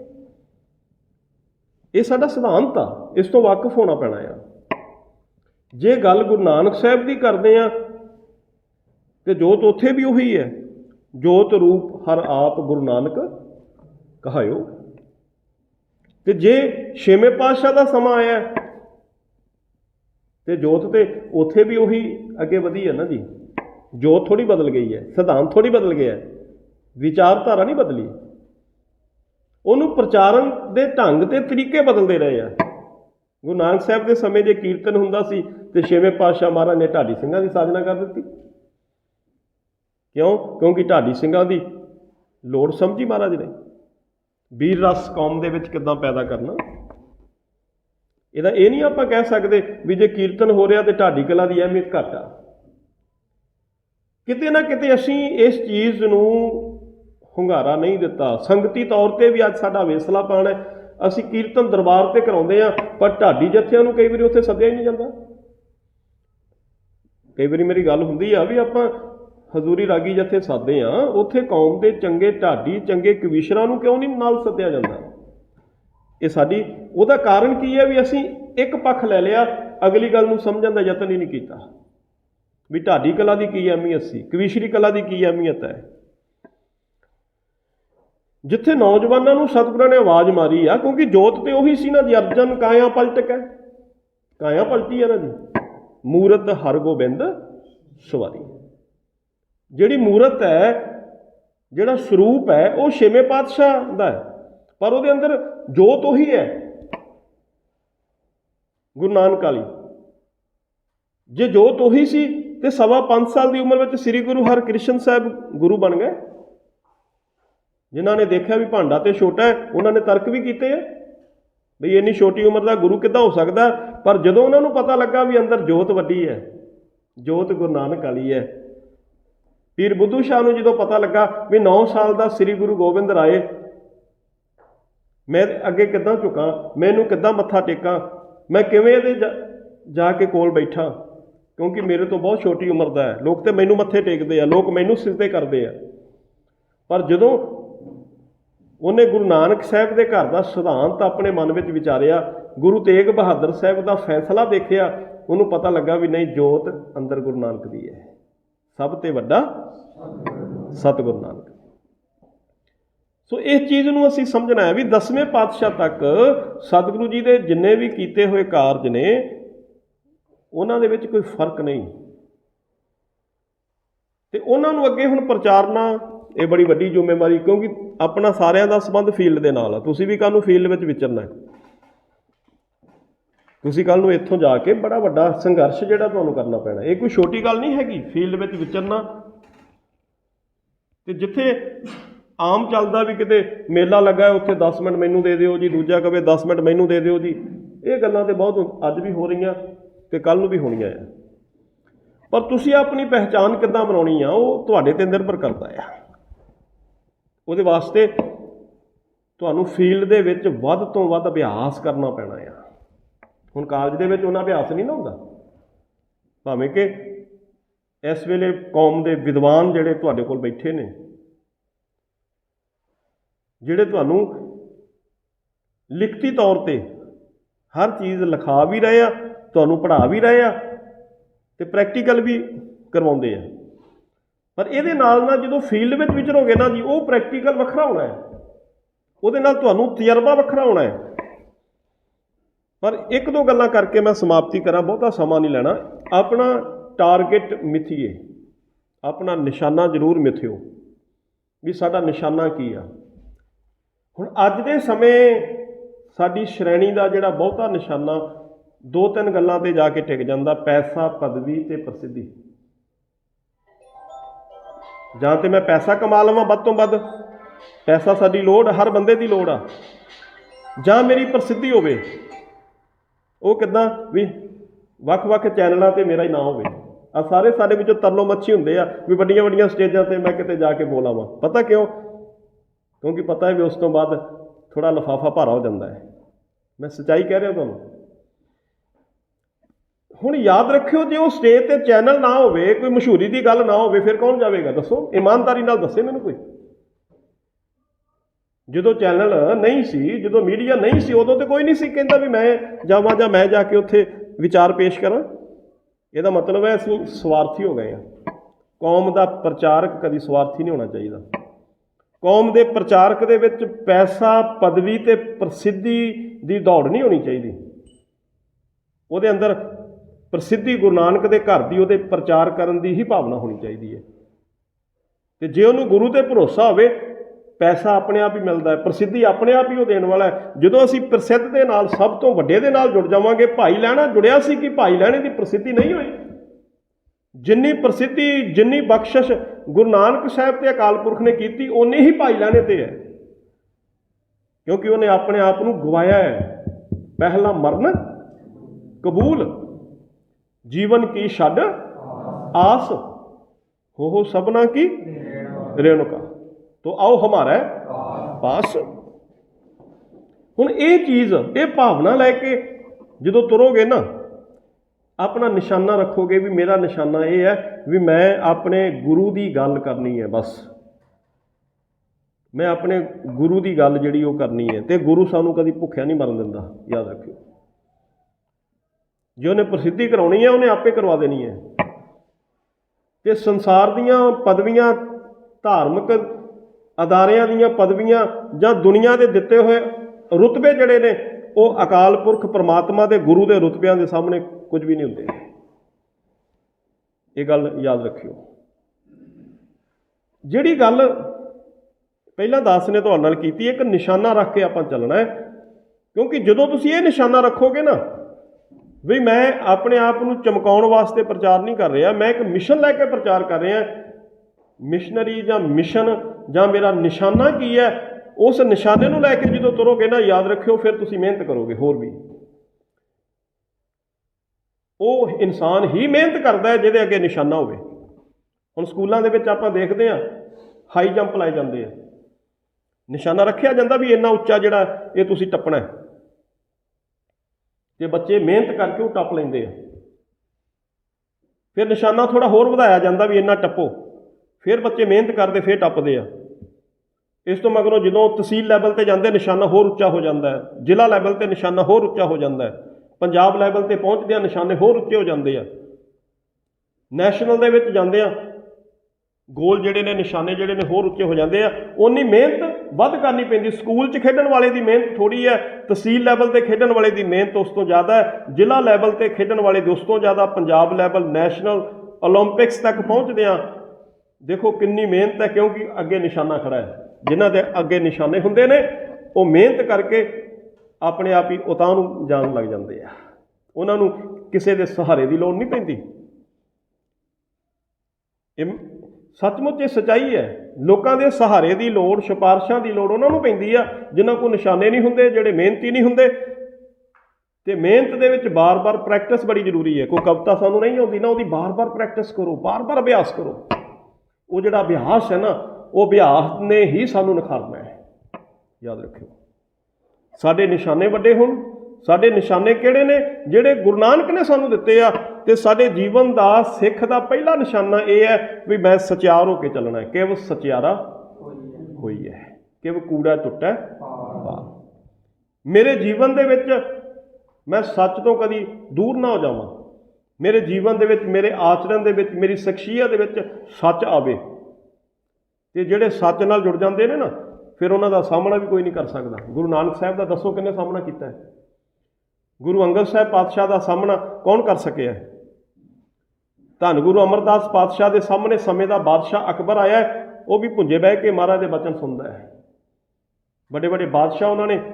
ਇਹ ਸਾਡਾ ਸਿਧਾਂਤ ਆ, ਇਸ ਤੋਂ ਵਾਕਿਫ ਹੋਣਾ ਪੈਣਾ ਆ। ਜੇ ਗੱਲ ਗੁਰੂ ਨਾਨਕ ਸਾਹਿਬ ਦੀ ਕਰਦੇ ਆ, ਤੇ ਜੋਤ ਉੱਥੇ ਵੀ ਉਹੀ ਹੈ। ਜੋਤ ਰੂਪ ਹਰ ਆਪ ਗੁਰੂ ਨਾਨਕ ਕਹਾਇਓ। ਤੇ ਜੇ ਛੇਵੇਂ ਪਾਤਸ਼ਾਹ ਦਾ ਸਮਾਂ ਆਇਆ ਹੈ, ਤੇ ਜੋਤ ਤੇ ਉੱਥੇ ਵੀ ਉਹੀ ਅੱਗੇ ਵਧੀ ਹੈ ਨਾ ਜੀ। ਜੋਤ ਥੋੜੀ ਬਦਲ ਗਈ ਹੈ ਸਿਧਾਂਤ ਥੋੜੀ ਬਦਲ ਗਿਆ ਹੈ ਵਿਚਾਰਧਾਰਾ ਨਹੀਂ ਬਦਲੀ। ਉਹਨੂੰ ਪ੍ਰਚਾਰਨ ਦੇ ਢੰਗ ਤੇ ਤਰੀਕੇ ਬਦਲਦੇ ਰਹੇ ਆ। ਗੁਰੂ ਨਾਨਕ ਸਾਹਿਬ ਦੇ ਸਮੇਂ ਜੇ ਕੀਰਤਨ ਹੁੰਦਾ ਸੀ ਤੇ ਛੇਵੇਂ ਪਾਤਸ਼ਾਹ ਮਹਾਰਾਜ ਨੇ ਢਾਡੀ ਸਿੰਘਾਂ ਦੀ ਸਾਜਨਾ ਕਰ ਦਿੱਤੀ। ਕਿਉਂ? ਕਿਉਂਕਿ ਢਾਡੀ ਸਿੰਘਾਂ ਦੀ ਲੋੜ ਸਮਝੀ ਮਹਾਰਾਜ ਨੇ। ਵੀਰ ਰਸ ਕੌਮ ਦੇ ਵਿੱਚ ਕਿੱਦਾਂ ਪੈਦਾ ਕਰਨਾ? ਇਹਦਾ ਇਹ ਨਹੀਂ ਆਪਾਂ ਕਹਿ ਸਕਦੇ ਵੀ ਜੇ ਕੀਰਤਨ ਹੋ ਰਿਹਾ ਤੇ ਢਾਡੀ ਕਲਾ ਦੀ ਅਹਿਮੀਅਤ ਘੱਟ ਆ। ਕਿਤੇ ਨਾ ਕਿਤੇ ਅਸੀਂ ਇਸ ਚੀਜ਼ ਨੂੰ ਹੁੰਗਾਰਾ ਨਹੀਂ ਦਿੱਤਾ। ਸੰਗਤੀ ਤੌਰ ਤੇ ਵੀ ਅੱਜ ਸਾਡਾ ਵੇਸਲਾ ਪਾਣ ਹੈ। ਅਸੀਂ ਕੀਰਤਨ ਦਰਬਾਰ ਤੇ ਕਰਾਉਂਦੇ ਆ ਪਰ ਢਾਡੀ ਜਥਿਆਂ ਨੂੰ ਕਈ ਵਾਰੀ ਉੱਥੇ ਸੱਦਿਆ ਹੀ ਨਹੀਂ ਜਾਂਦਾ। ਕਈ ਵਾਰੀ ਮੇਰੀ ਗੱਲ ਹੁੰਦੀ ਆ ਵੀ ਆਪਾਂ ਹਜ਼ੂਰੀ ਰਾਗੀ ਜਥੇ ਸਾਦੇ ਆ, ਉੱਥੇ ਕੌਮ ਦੇ ਚੰਗੇ ਢਾਡੀ, ਚੰਗੇ ਕਵੀਸ਼ਰਾਂ ਨੂੰ ਕਿਉਂ ਨਹੀਂ ਨਾਲ ਸੱਦਿਆ ਜਾਂਦਾ? ਇਹ ਸਾਡੀ, ਉਹਦਾ ਕਾਰਨ ਕੀ ਹੈ ਵੀ ਅਸੀਂ ਇੱਕ ਪੱਖ ਲੈ ਲਿਆ, ਅਗਲੀ ਗੱਲ ਨੂੰ ਸਮਝਣ ਦਾ ਯਤਨ ਹੀ ਨਹੀਂ ਕੀਤਾ। ਵੀ ਢਾਡੀ ਕਲਾ ਦੀ ਕੀ ਅਹਿਮੀਅਤ ਸੀ ਕਵੀਸ਼ਰੀ ਕਲਾ ਦੀ ਕੀ ਅਹਿਮੀਅਤ ਹੈ? ਜਿੱਥੇ ਨੌਜਵਾਨਾਂ ਨੂੰ ਸਤਿਗੁਰਾਂ ਨੇ ਆਵਾਜ਼ ਮਾਰੀ ਆ, ਕਿਉਂਕਿ ਜੋਤ ਤੇ ਉਹੀ ਸੀ ਨਾ ਦੀ ਅਰਜਨ ਕਾਇਆ ਪਲਟਕ ਹੈ। ਕਾਇਆ ਪਲਟੀ ਹੈ ਨਾ ਜੀ ਮੂਰਤ ਹਰਗੋਬਿੰਦ ਸਵਾਰੀ। ਜਿਹੜੀ ਮੂਰਤ ਹੈ, ਜਿਹੜਾ ਸਰੂਪ ਹੈ, ਉਹ ਛੇਵੇਂ ਪਾਤਸ਼ਾਹ ਦਾ ਹੈ। ਪਰ ਉਹਦੇ ਅੰਦਰ ਜੋਤ ਉਹੀ ਹੈ। ਗੁਰੂ ਨਾਨਕ ਵਾਲੀ। ਜੇ ਜੋਤ ਉਹੀ ਸੀ, ਤੇ ਸਵਾ 5 ਸਾਲ ਦੀ ਉਮਰ ਵਿੱਚ ਸ੍ਰੀ ਗੁਰੂ ਹਰਕ੍ਰਿਸ਼ਨ ਸਾਹਿਬ ਗੁਰੂ ਬਣ ਗਏ। ਜਿਨ੍ਹਾਂ ਨੇ ਦੇਖਿਆ ਵੀ ਭਾਂਡਾ ਤੇ ਛੋਟਾ ਹੈ, ਉਹਨਾਂ ਨੇ ਤਰਕ ਵੀ ਕੀਤੇ ਆ ਵੀ ਇੰਨੀ ਛੋਟੀ ਉਮਰ ਦਾ ਗੁਰੂ ਕਿੱਦਾਂ ਹੋ ਸਕਦਾ? ਪਰ ਜਦੋਂ ਉਹਨਾਂ ਨੂੰ ਪਤਾ ਲੱਗਾ ਵੀ ਅੰਦਰ ਜੋਤ ਵੱਡੀ ਹੈ, ਜੋਤ ਗੁਰੂ ਨਾਨਕ ਵਾਲੀ ਹੈ ਪੀਰ ਬੁੱਧੂ ਸ਼ਾਹ ਨੂੰ ਜਦੋਂ ਪਤਾ ਲੱਗਾ ਵੀ 9 ਸਾਲ ਦਾ ਸ੍ਰੀ ਗੁਰੂ ਗੋਬਿੰਦ ਰਾਏ, ਮੈਂ ਅੱਗੇ ਕਿੱਦਾਂ ਝੁਕਾਂ, ਮੈਨੂੰ ਕਿੱਦਾਂ ਮੱਥਾ ਟੇਕਾਂ, ਮੈਂ ਕਿਵੇਂ ਇਹਦੇ ਜਾ- ਜਾ ਕੇ ਕੋਲ ਬੈਠਾ? ਕਿਉਂਕਿ ਮੇਰੇ ਤੋਂ ਬਹੁਤ ਛੋਟੀ ਉਮਰ ਦਾ ਹੈ। ਲੋਕ ਤੇ ਮੈਨੂੰ ਮੱਥੇ ਟੇਕਦੇ ਆ, ਲੋਕ ਮੈਨੂੰ ਸਿਜਦੇ ਕਰਦੇ ਆ। ਪਰ ਜਦੋਂ ਉਹਨੇ ਗੁਰੂ ਨਾਨਕ ਸਾਹਿਬ ਦੇ ਘਰ ਦਾ ਸਿਧਾਂਤ ਆਪਣੇ ਮਨ ਵਿੱਚ ਵਿਚਾਰਿਆ, ਗੁਰੂ ਤੇਗ ਬਹਾਦਰ ਸਾਹਿਬ ਦਾ ਫੈਸਲਾ ਦੇਖਿਆ, ਉਹਨੂੰ ਪਤਾ ਲੱਗਾ ਵੀ ਨਹੀਂ, ਜੋਤ ਅੰਦਰ ਗੁਰੂ ਨਾਨਕ ਦੀ ਹੈ। ਸਭ ਤੇ ਵੱਡਾ ਸਤਿਗੁਰੂ ਨਾਨਕ। ਸੋ ਇਸ ਚੀਜ਼ ਨੂੰ ਅਸੀਂ ਸਮਝਣਾ ਹੈ ਵੀ ਦਸਵੇਂ ਪਾਤਸ਼ਾਹ ਤੱਕ ਸਤਿਗੁਰੂ ਜੀ ਦੇ ਜਿੰਨੇ ਵੀ ਕੀਤੇ ਹੋਏ ਕਾਰਜ ਨੇ, ਉਹਨਾਂ ਦੇ ਵਿੱਚ ਕੋਈ ਫ਼ਰਕ ਨਹੀਂ। ਤੇ ਉਹਨਾਂ ਨੂੰ ਅੱਗੇ ਹੁਣ ਪ੍ਰਚਾਰਨਾ ਇਹ ਬੜੀ ਵੱਡੀ ਜ਼ਿੰਮੇਵਾਰੀ, ਕਿਉਂਕਿ ਆਪਣਾ ਸਾਰਿਆਂ ਦਾ ਸੰਬੰਧ ਫੀਲਡ ਦੇ ਨਾਲ ਆ। ਤੁਸੀਂ ਵੀ ਕੱਲ ਨੂੰ ਫੀਲਡ ਵਿੱਚ ਵਿਚਰਨਾ ਹੈ? ਤੁਸੀਂ ਕੱਲ ਨੂੰ ਇੱਥੋਂ ਜਾ ਕੇ ਬੜਾ ਵੱਡਾ ਸੰਘਰਸ਼ ਜਿਹੜਾ ਤੁਹਾਨੂੰ ਕਰਨਾ ਪੈਣਾ। ਇਹ ਕੋਈ ਛੋਟੀ ਗੱਲ ਨਹੀਂ ਹੈਗੀ ਫੀਲਡ ਵਿੱਚ ਵਿਚਰਨਾ। ਤੇ ਜਿੱਥੇ ਆਮ ਚੱਲਦਾ ਵੀ ਕਿਤੇ ਮੇਲਾ ਲੱਗਾ ਉੱਥੇ 10 ਮਿੰਟ ਮੈਨੂੰ ਦੇ ਦਿਓ ਜੀ, ਦੂਜਾ ਕਵੇ 10 ਮਿੰਟ ਮੈਨੂੰ ਦੇ ਦਿਓ ਜੀ। ਇਹ ਗੱਲਾਂ ਤੇ ਬਹੁਤ ਅੱਜ ਵੀ ਹੋ ਰਹੀਆਂ ਤੇ ਕੱਲ ਨੂੰ ਵੀ ਹੋਣੀਆਂ ਆ। ਪਰ ਤੁਸੀਂ ਆਪਣੀ ਪਹਿਚਾਨ ਕਿੱਦਾਂ ਬਣਾਉਣੀ ਆ, ਉਹ ਤੁਹਾਡੇ ਤੇ ਨਿਰਭਰ ਕਰਦਾ ਆ। ਉਹਦੇ ਵਾਸਤੇ ਤੁਹਾਨੂੰ ਫੀਲਡ ਦੇ ਵਿੱਚ ਵੱਧ ਤੋਂ ਵੱਧ ਅਭਿਆਸ ਕਰਨਾ ਪੈਣਾ ਆ। ਹੁਣ ਕਾਲਜ ਦੇ ਵਿੱਚ ਉਹਨਾਂ ਅਭਿਆਸ ਨਹੀਂ ਨਾ ਹੁੰਦਾ। ਭਾਵੇਂ ਕਿ ਇਸ ਵੇਲੇ ਕੌਮ ਦੇ ਵਿਦਵਾਨ ਜਿਹੜੇ ਤੁਹਾਡੇ ਕੋਲ ਬੈਠੇ ਨੇ, ਜਿਹੜੇ ਤੁਹਾਨੂੰ ਲਿਖਤੀ ਤੌਰ ਤੇ ਹਰ ਚੀਜ਼ ਲਿਖਾ ਵੀ ਰਹੇ ਆ, ਤੁਹਾਨੂੰ ਪੜ੍ਹਾ ਵੀ ਰਹੇ ਆ ਤੇ ਪ੍ਰੈਕਟੀਕਲ ਵੀ ਕਰਵਾਉਂਦੇ ਆ। ਪਰ ਇਹਦੇ ਨਾਲ ਨਾਲ ਜਦੋਂ ਫੀਲਡ ਵਿੱਚ ਵਿਚਰੋਗੇ ਨਾ ਜੀ, ਉਹ ਪ੍ਰੈਕਟੀਕਲ ਵੱਖਰਾ ਹੋਣਾ ਹੈ। ਉਹਦੇ ਨਾਲ ਤੁਹਾਨੂੰ ਤਜਰਬਾ ਵੱਖਰਾ ਹੋਣਾ ਹੈ। ਪਰ ਇੱਕ ਦੋ ਗੱਲਾਂ ਕਰਕੇ ਮੈਂ ਸਮਾਪਤੀ ਕਰਾਂ, ਬਹੁਤਾ ਸਮਾਂ ਨਹੀਂ ਲੈਣਾ। ਆਪਣਾ ਟਾਰਗੇਟ ਮਿਥੀਏ। ਆਪਣਾ ਨਿਸ਼ਾਨਾ ਜ਼ਰੂਰ ਮਿਥਿਓ ਵੀ ਸਾਡਾ ਨਿਸ਼ਾਨਾ ਕੀ ਆ। ਹੁਣ ਅੱਜ ਦੇ ਸਮੇਂ ਸਾਡੀ ਸ਼੍ਰੇਣੀ ਦਾ ਜਿਹੜਾ ਬਹੁਤਾ ਨਿਸ਼ਾਨਾ, ਦੋ ਤਿੰਨ ਗੱਲਾਂ ਤੇ ਜਾ ਕੇ ਟਿਕ ਜਾਂਦਾ, ਪੈਸਾ, ਪਦਵੀ ਤੇ ਪ੍ਰਸਿੱਧੀ। ਜਾਂ ਤੇ ਮੈਂ ਪੈਸਾ ਕਮਾ ਲਵਾਂ ਵੱਧ ਤੋਂ ਵੱਧ। ਪੈਸਾ ਸਾਡੀ ਲੋੜ, ਹਰ ਬੰਦੇ ਦੀ ਲੋੜ ਆ। ਜਾਂ ਮੇਰੀ ਪ੍ਰਸਿੱਧੀ ਹੋਵੇ। ਉਹ ਕਿਦਾਂ? ਵੀ ਵੱਖ-ਵੱਖ ਚੈਨਲਾਂ ਤੇ ਮੇਰਾ ਹੀ ਨਾਮ ਹੋਵੇ। ਆ ਸਾਰੇ ਸਾਡੇ ਵਿੱਚੋਂ ਤਰਲੋ ਮੱਛੀ ਹੁੰਦੇ ਆ, ਵੀ ਵੱਡੀਆਂ ਵੱਡੀਆਂ ਸਟੇਜਾਂ ਤੇ ਮੈਂ ਕਿਤੇ ਜਾ ਕੇ ਬੋਲਾਵਾਂ ਪਤਾ ਕਿਉਂ? ਕਿਉਂਕਿ ਪਤਾ ਹੈ ਵੀ ਉਸ ਤੋਂ ਬਾਅਦ ਥੋੜਾ ਲਫਾਫਾ ਭਾਰਾ ਹੋ ਜਾਂਦਾ ਹੈ। ਮੈਂ ਸੱਚਾਈ ਕਹਿ ਰਿਹਾ ਤੁਹਾਨੂੰ। ਹੁਣ ਯਾਦ ਰੱਖਿਓ, ਜੇ ਉਹ ਸਟੇਜ ਤੇ ਚੈਨਲ ਨਾ ਹੋਵੇ, ਕੋਈ ਮਸ਼ਹੂਰੀ ਦੀ ਗੱਲ ਨਾ ਹੋਵੇ, ਫਿਰ ਕੌਣ ਜਾਵੇਗਾ? ਦੱਸੋ। ਇਮਾਨਦਾਰੀ ਨਾਲ ਦੱਸੇ ਮੈਨੂੰ ਕੋਈ। ਜਦੋਂ ਚੈਨਲ ਨਹੀਂ ਸੀ, ਜਦੋਂ ਮੀਡੀਆ ਨਹੀਂ ਸੀ, ਉਦੋਂ ਤੇ ਕੋਈ ਨਹੀਂ ਸੀ ਕਹਿੰਦਾ ਵੀ ਮੈਂ ਜਾਵਾਂ ਜਾਂ ਮੈਂ ਜਾ ਕੇ ਉੱਥੇ ਵਿਚਾਰ ਪੇਸ਼ ਕਰਾਂ। ਇਹਦਾ ਮਤਲਬ ਹੈ ਅਸੀਂ ਸਵਾਰਥੀ ਹੋ ਗਏ ਆ ਕੌਮ ਦਾ ਪ੍ਰਚਾਰਕ ਕਦੀ ਸਵਾਰਥੀ ਨਹੀਂ ਹੋਣਾ ਚਾਹੀਦਾ। ਕੌਮ ਦੇ ਪ੍ਰਚਾਰਕ ਦੇ ਵਿੱਚ ਪੈਸਾ, ਪਦਵੀ ਤੇ ਪ੍ਰਸਿੱਧੀ ਦੀ ਦੌੜ ਨਹੀਂ ਹੋਣੀ ਚਾਹੀਦੀ। ਉਹਦੇ ਅੰਦਰ ਪ੍ਰਸਿੱਧੀ ਗੁਰੂ ਨਾਨਕ ਦੇ ਘਰ ਦੀ ਉਹਦੇ ਪ੍ਰਚਾਰ ਕਰਨ ਦੀ ਹੀ ਭਾਵਨਾ ਹੋਣੀ ਚਾਹੀਦੀ ਹੈ। ਤੇ ਜੇ ਉਹਨੂੰ ਗੁਰੂ ਤੇ ਭਰੋਸਾ ਹੋਵੇ ਪੈਸਾ ਆਪਣੇ ਆਪ ਹੀ ਮਿਲਦਾ ਹੈ, ਪ੍ਰਸਿੱਧੀ ਆਪਣੇ ਆਪ ਹੀ ਉਹ ਦੇਣ ਵਾਲਾ ਹੈ। ਜਦੋਂ ਅਸੀਂ ਪ੍ਰਸਿੱਧ ਦੇ ਨਾਲ, ਸਭ ਤੋਂ ਵੱਡੇ ਦੇ ਨਾਲ ਜੁੜ ਜਾਵਾਂਗੇ, ਭਾਈ ਲੈਣਾ ਜੁੜਿਆ ਸੀ ਕਿ ਭਾਈ ਲੈਣੇ ਦੀ ਪ੍ਰਸਿੱਧੀ ਨਹੀਂ ਹੋਈ? ਜਿੰਨੀ ਪ੍ਰਸਿੱਧੀ, ਜਿੰਨੀ ਬਖਸ਼ਿਸ਼ ਗੁਰੂ ਨਾਨਕ ਸਾਹਿਬ ਤੇ ਅਕਾਲ ਪੁਰਖ ਨੇ ਕੀਤੀ, ਓਨੀ ਹੀ ਭਾਈ ਲੈਣੇ ਤੇ ਹੈ। ਕਿਉਂਕਿ ਉਹਨੇ ਆਪਣੇ ਆਪ ਨੂੰ ਗਵਾਇਆ ਹੈ। ਪਹਿਲਾ ਮਰਨ, ਕਬੂਲ, ਜੀਵਨ ਕੀ ਛੱਡ, ਆਸ ਹੋ ਹੋ ਸਭਨਾ ਕੀ, ਰੇਣੁਕਾ। ਤੋ ਆਓ ਹਮਾਰਾ ਪਾਸ। ਹੁਣ ਇਹ ਚੀਜ਼ ਇਹ ਭਾਵਨਾ ਲੈ ਕੇ ਜਦੋਂ ਤੁਰੋਗੇ ਨਾ ਆਪਣਾ ਨਿਸ਼ਾਨਾ ਰੱਖੋਗੇ ਵੀ ਮੇਰਾ ਨਿਸ਼ਾਨਾ ਇਹ ਹੈ ਵੀ ਮੈਂ ਆਪਣੇ ਗੁਰੂ ਦੀ ਗੱਲ ਕਰਨੀ ਹੈ ਬਸ। ਮੈਂ ਆਪਣੇ ਗੁਰੂ ਦੀ ਗੱਲ ਜਿਹੜੀ ਉਹ ਕਰਨੀ ਹੈ ਤੇ ਗੁਰੂ ਸਾਨੂੰ ਕਦੀ ਭੁੱਖਿਆ ਨਹੀਂ ਮਰਨ ਦਿੰਦਾ ਯਾਦ ਰੱਖਿਓ। ਜੇ ਉਹਨੇ ਪ੍ਰਸਿੱਧੀ ਕਰਾਉਣੀ ਹੈ ਉਹਨੇ ਆਪੇ ਕਰਵਾ ਦੇਣੀ ਹੈ। ਤੇ ਸੰਸਾਰ ਦੀਆਂ ਪਦਵੀਆਂ ਧਾਰਮਿਕ ਅਦਾਰਿਆਂ ਦੀਆਂ ਪਦਵੀਆਂ ਜਾਂ ਦੁਨੀਆ ਦੇ ਦਿੱਤੇ ਹੋਏ ਰੁਤਬੇ ਜਿਹੜੇ ਨੇ, ਉਹ ਅਕਾਲ ਪੁਰਖ ਪ੍ਰਮਾਤਮਾ ਦੇ ਗੁਰੂ ਦੇ ਰੁਤਬਿਆਂ ਦੇ ਸਾਹਮਣੇ ਕੁਝ ਵੀ ਨਹੀਂ ਹੁੰਦੇ। ਇਹ ਗੱਲ ਯਾਦ ਰੱਖਿਓ। ਜਿਹੜੀ ਗੱਲ ਪਹਿਲਾਂ ਦਾਸ ਨੇ ਤੁਹਾਡੇ ਨਾਲ ਕੀਤੀ, ਇੱਕ ਨਿਸ਼ਾਨਾ ਰੱਖ ਕੇ ਆਪਾਂ ਚੱਲਣਾ ਹੈ। ਕਿਉਂਕਿ ਜਦੋਂ ਤੁਸੀਂ ਇਹ ਨਿਸ਼ਾਨਾ ਰੱਖੋਗੇ ਨਾ, ਵੀ ਮੈਂ ਆਪਣੇ ਆਪ ਨੂੰ ਚਮਕਾਉਣ ਵਾਸਤੇ ਪ੍ਰਚਾਰ ਨਹੀਂ ਕਰ ਰਿਹਾ, ਮੈਂ ਇੱਕ ਮਿਸ਼ਨ ਲੈ ਕੇ ਪ੍ਰਚਾਰ ਕਰ ਰਿਹਾ ਮਿਸ਼ਨਰੀ ਜਾਂ ਮਿਸ਼ਨ ਜਾਂ ਮੇਰਾ ਨਿਸ਼ਾਨਾ ਕੀ ਹੈ, ਉਸ ਨਿਸ਼ਾਨੇ ਨੂੰ ਲੈ ਕੇ ਜਦੋਂ ਤੁਰੋਗੇ ਨਾ, ਯਾਦ ਰੱਖਿਓ, ਫਿਰ ਤੁਸੀਂ ਮਿਹਨਤ ਕਰੋਗੇ, ਹੋਰ ਵੀ। ਉਹ ਇਨਸਾਨ ਹੀ ਮਿਹਨਤ ਕਰਦਾ ਹੈ, ਜਿਹਦੇ ਅੱਗੇ ਨਿਸ਼ਾਨਾ ਹੋਵੇ। ਹੁਣ ਸਕੂਲਾਂ ਦੇ ਵਿੱਚ ਆਪਾਂ ਦੇਖਦੇ ਹਾਂ, ਹਾਈ ਜੰਪ ਲਾਏ ਜਾਂਦੇ ਆ। ਨਿਸ਼ਾਨਾ ਰੱਖਿਆ ਜਾਂਦਾ ਵੀ ਇੰਨਾ ਉੱਚਾ ਜਿਹੜਾ ਇਹ ਤੁਸੀਂ ਟੱਪਣਾ ਹੈ। ਤੇ ਬੱਚੇ ਮਿਹਨਤ ਕਰਕੇ ਉਹ ਟੱਪ ਲੈਂਦੇ ਆ। ਫਿਰ ਨਿਸ਼ਾਨਾ ਥੋੜਾ ਹੋਰ ਵਧਾਇਆ ਜਾਂਦਾ ਵੀ ਇੰਨਾ ਟੱਪੋ। ਫਿਰ ਬੱਚੇ ਮਿਹਨਤ ਕਰਦੇ, ਫਿਰ ਟੱਪਦੇ ਆ। ਇਸ ਤੋਂ ਮਗਰੋਂ ਜਦੋਂ ਤਹਿਸੀਲ ਲੈਵਲ ਤੇ ਜਾਂਦੇ, ਨਿਸ਼ਾਨਾ ਹੋਰ ਉੱਚਾ ਹੋ ਜਾਂਦਾ ਹੈ। ਜ਼ਿਲ੍ਹਾ ਲੈਵਲ ਤੇ ਨਿਸ਼ਾਨਾ ਹੋਰ ਉੱਚਾ ਹੋ ਜਾਂਦਾ ਹੈ। ਪੰਜਾਬ ਲੈਵਲ ਤੇ ਪਹੁੰਚਦੇ ਆ, ਨਿਸ਼ਾਨੇ ਹੋਰ ਉੱਚੇ ਹੋ ਜਾਂਦੇ ਆ। ਨੈਸ਼ਨਲ ਦੇ ਵਿੱਚ ਜਾਂਦੇ ਆ। ਗੋਲ ਜਿਹੜੇ ਨੇ, ਨਿਸ਼ਾਨੇ ਜਿਹੜੇ ਨੇ ਹੋਰ ਉੱਚੇ ਹੋ ਜਾਂਦੇ ਆ। ਉਨੀ ਮਿਹਨਤ ਵੱਧ ਕਰਨੀ ਪੈਂਦੀ। ਸਕੂਲ 'ਚ ਖੇਡਣ ਵਾਲੇ ਦੀ ਮਿਹਨਤ ਥੋੜੀ ਹੈ। ਤਹਿਸੀਲ ਲੈਵਲ ਤੇ ਖੇਡਣ ਵਾਲੇ ਦੀ ਮਿਹਨਤ ਉਸ ਤੋਂ ਜ਼ਿਆਦਾ ਹੈ। ਜ਼ਿਲ੍ਹਾ ਲੈਵਲ ਤੇ ਖੇਡਣ ਵਾਲੇ ਦੀ ਉਸ ਤੋਂ ਜ਼ਿਆਦਾ ਪੰਜਾਬ ਲੈਵਲ ਨੈਸ਼ਨਲ 올림픽ਸ ਤੱਕ ਪਹੁੰਚਦੇ ਆ। ਦੇਖੋ ਕਿੰਨੀ ਮਿਹਨਤ ਹੈ, ਕਿਉਂਕਿ ਅੱਗੇ ਨਿਸ਼ਾਨਾ ਖੜਾ ਹੈ। ਜਿਨ੍ਹਾਂ ਦੇ ਅੱਗੇ ਨਿਸ਼ਾਨੇ ਹੁੰਦੇ ਨੇ, ਉਹ ਮਿਹਨਤ ਕਰਕੇ ਆਪਣੇ ਆਪ ਹੀ ਉਤਾਂ ਨੂੰ ਜਾਣ ਲੱਗ ਜਾਂਦੇ ਆ। ਉਹਨਾਂ ਨੂੰ ਕਿਸੇ ਦੇ ਸਹਾਰੇ ਦੀ ਲੋੜ ਨਹੀਂ ਪੈਂਦੀ। ਇਹ ਸੱਚਮੁੱਚ ਇਹ ਸਚਾਈ ਹੈ। ਲੋਕਾਂ ਦੇ ਸਹਾਰੇ ਦੀ ਲੋੜ, ਸਿਫਾਰਸ਼ਾਂ ਦੀ ਲੋੜ ਉਹਨਾਂ ਨੂੰ ਪੈਂਦੀ ਆ, ਜਿਨ੍ਹਾਂ ਕੋਲ ਨਿਸ਼ਾਨੇ ਨਹੀਂ ਹੁੰਦੇ, ਜਿਹੜੇ ਮਿਹਨਤੀ ਨਹੀਂ ਹੁੰਦੇ। ਤੇ ਮਿਹਨਤ ਦੇ ਵਿੱਚ ਬਾਰ-ਬਾਰ ਪ੍ਰੈਕਟਿਸ ਬੜੀ ਜ਼ਰੂਰੀ ਹੈ। ਕੋਈ ਕਵਿਤਾ ਸਾਨੂੰ ਨਹੀਂ ਆਉਂਦੀ, ਨਾ ਉਹਦੀ ਬਾਰ-ਬਾਰ ਪ੍ਰੈਕਟਿਸ ਕਰੋ, ਬਾਰ-ਬਾਰ ਅਭਿਆਸ ਕਰੋ। ਉਹ ਜਿਹੜਾ ਅਭਿਆਸ ਹੈ ਨਾ ਉਹ ਅਭਿਆਸ ਨੇ ਹੀ ਸਾਨੂੰ ਨਿਖਾਰਨਾ ਹੈ। ਯਾਦ ਰੱਖਿਓ। ਸਾਡੇ ਨਿਸ਼ਾਨੇ ਵੱਡੇ ਹੋਣ ਸਾਡੇ ਨਿਸ਼ਾਨੇ ਕਿਹੜੇ ਨੇ? ਜਿਹੜੇ ਗੁਰੂ ਨਾਨਕ ਨੇ ਸਾਨੂੰ ਦਿੱਤੇ ਆ ਤੇ ਸਾਡੇ ਜੀਵਨ ਦਾ ਸਿੱਖ ਦਾ ਪਹਿਲਾ ਨਿਸ਼ਾਨਾ ਇਹ ਹੈ ਵੀ ਮੈਂ ਸਚਿਆਰ ਹੋ ਕੇ ਚੱਲਣਾ ਹੈ। ਕਿਵ ਸਚਿਆਰਾ ਹੋਈ ਹੈ। ਕਿਵ ਕੂੜਾ ਟੁੱਟਾ ਪਾਰ। ਮੇਰੇ ਜੀਵਨ ਦੇ ਵਿੱਚ ਮੈਂ ਸੱਚ ਤੋਂ ਕਦੀ ਦੂਰ ਨਾ ਹੋ ਜਾਵਾਂ। ਮੇਰੇ ਜੀਵਨ ਦੇ ਵਿੱਚ, ਮੇਰੇ ਆਚਰਣ ਦੇ ਵਿੱਚ, ਮੇਰੀ ਸ਼ਖਸੀਅਤ ਦੇ ਵਿੱਚ ਸੱਚ ਆਵੇ। ਤੇ ਜਿਹੜੇ ਸੱਚ ਨਾਲ ਜੁੜ ਜਾਂਦੇ ਨੇ ਨਾ, ਫਿਰ ਉਹਨਾਂ ਦਾ ਸਾਹਮਣਾ ਵੀ ਕੋਈ ਨਹੀਂ ਕਰ ਸਕਦਾ। ਗੁਰੂ ਨਾਨਕ ਸਾਹਿਬ ਦਾ ਦੱਸੋ ਕਿੰਨੇ ਸਾਹਮਣਾ ਕੀਤਾ ਹੈ? ਗੁਰੂ ਅੰਗਦ ਸਾਹਿਬ ਪਾਤਸ਼ਾਹ ਦਾ ਸਾਹਮਣਾ ਕੌਣ ਕਰ ਸਕਿਆ ਹੈ? ਧੰਨ ਗੁਰੂ ਅਮਰਦਾਸ ਪਾਤਸ਼ਾਹ ਦੇ ਸਾਹਮਣੇ ਸਮੇਂ ਦਾ ਬਾਦਸ਼ਾਹ ਅਕਬਰ ਆਇਆ ਹੈ, ਉਹ ਵੀ ਭੁੰਜੇ ਬਹਿ ਕੇ ਮਹਾਰਾਜ ਦੇ ਬਚਨ ਸੁਣਦਾ ਹੈ। ਵੱਡੇ ਵੱਡੇ ਬਾਦਸ਼ਾਹ ਉਹਨਾਂ ਨੇ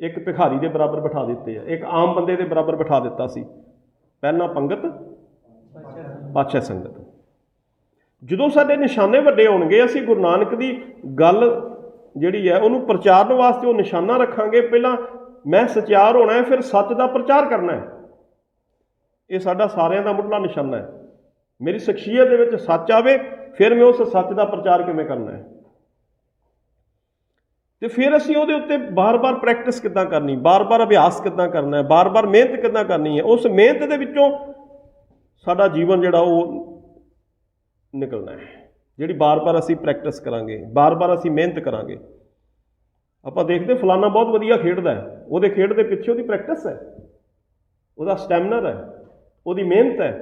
ਇੱਕ ਭਿਖਾਰੀ ਦੇ ਬਰਾਬਰ ਬਿਠਾ ਦਿੱਤੇ ਆ। ਇੱਕ ਆਮ ਬੰਦੇ ਦੇ ਬਰਾਬਰ ਬਿਠਾ ਦਿੱਤਾ ਸੀ। ਪਹਿਲਾਂ ਪੰਗਤ, ਪਾਤਸ਼ਾਹ ਸੰਗਤ। ਜਦੋਂ ਸਾਡੇ ਨਿਸ਼ਾਨੇ ਵੱਡੇ ਹੋਣਗੇ, ਅਸੀਂ ਗੁਰੂ ਨਾਨਕ ਦੀ ਗੱਲ ਜਿਹੜੀ ਹੈ, ਉਹਨੂੰ ਪ੍ਰਚਾਰਨ ਵਾਸਤੇ ਉਹ ਨਿਸ਼ਾਨਾ ਰੱਖਾਂਗੇ। ਪਹਿਲਾਂ ਮੈਂ ਸਚਿਆਰ ਹੋਣਾ ਹੈ, ਫਿਰ ਸੱਚ ਦਾ ਪ੍ਰਚਾਰ ਕਰਨਾ ਹੈ। ਇਹ ਸਾਡਾ ਸਾਰਿਆਂ ਦਾ ਮੁੱਢਲਾ ਨਿਸ਼ਾਨਾ ਹੈ। ਮੇਰੀ ਸ਼ਖਸੀਅਤ ਦੇ ਵਿੱਚ ਸੱਚ ਆਵੇ, ਫਿਰ ਮੈਂ ਉਸ ਸੱਚ ਦਾ ਪ੍ਰਚਾਰ ਕਿਵੇਂ ਕਰਨਾ ਹੈ? ਤੇ ਫਿਰ ਅਸੀਂ ਉਹਦੇ ਉੱਤੇ ਬਾਰ-ਬਾਰ ਪ੍ਰੈਕਟਿਸ ਕਿੱਦਾਂ ਕਰਨੀ, ਬਾਰ-ਬਾਰ ਅਭਿਆਸ ਕਿੱਦਾਂ ਕਰਨਾ ਹੈ, ਬਾਰ-ਬਾਰ ਮਿਹਨਤ ਕਿੱਦਾਂ ਕਰਨੀ ਹੈ, ਉਸ ਮਿਹਨਤ ਦੇ ਵਿੱਚੋਂ ਸਾਡਾ ਜੀਵਨ ਜਿਹੜਾ ਉਹ ਨਿਕਲਣਾ ਹੈ, ਜਿਹੜੀ ਬਾਰ-ਬਾਰ ਅਸੀਂ ਪ੍ਰੈਕਟਿਸ ਕਰਾਂਗੇ, ਬਾਰ-ਬਾਰ ਅਸੀਂ ਮਿਹਨਤ ਕਰਾਂਗੇ। ਆਪਾਂ ਦੇਖਦੇ ਫਲਾਣਾ ਬਹੁਤ ਵਧੀਆ ਖੇਡਦਾ ਉਹਦੇ ਖੇਡ ਦੇ ਪਿੱਛੇ ਉਹਦੀ ਪ੍ਰੈਕਟਿਸ ਹੈ, ਉਹਦਾ ਸਟੈਮਿਨਰ ਹੈ, ਉਹਦੀ ਮਿਹਨਤ ਹੈ।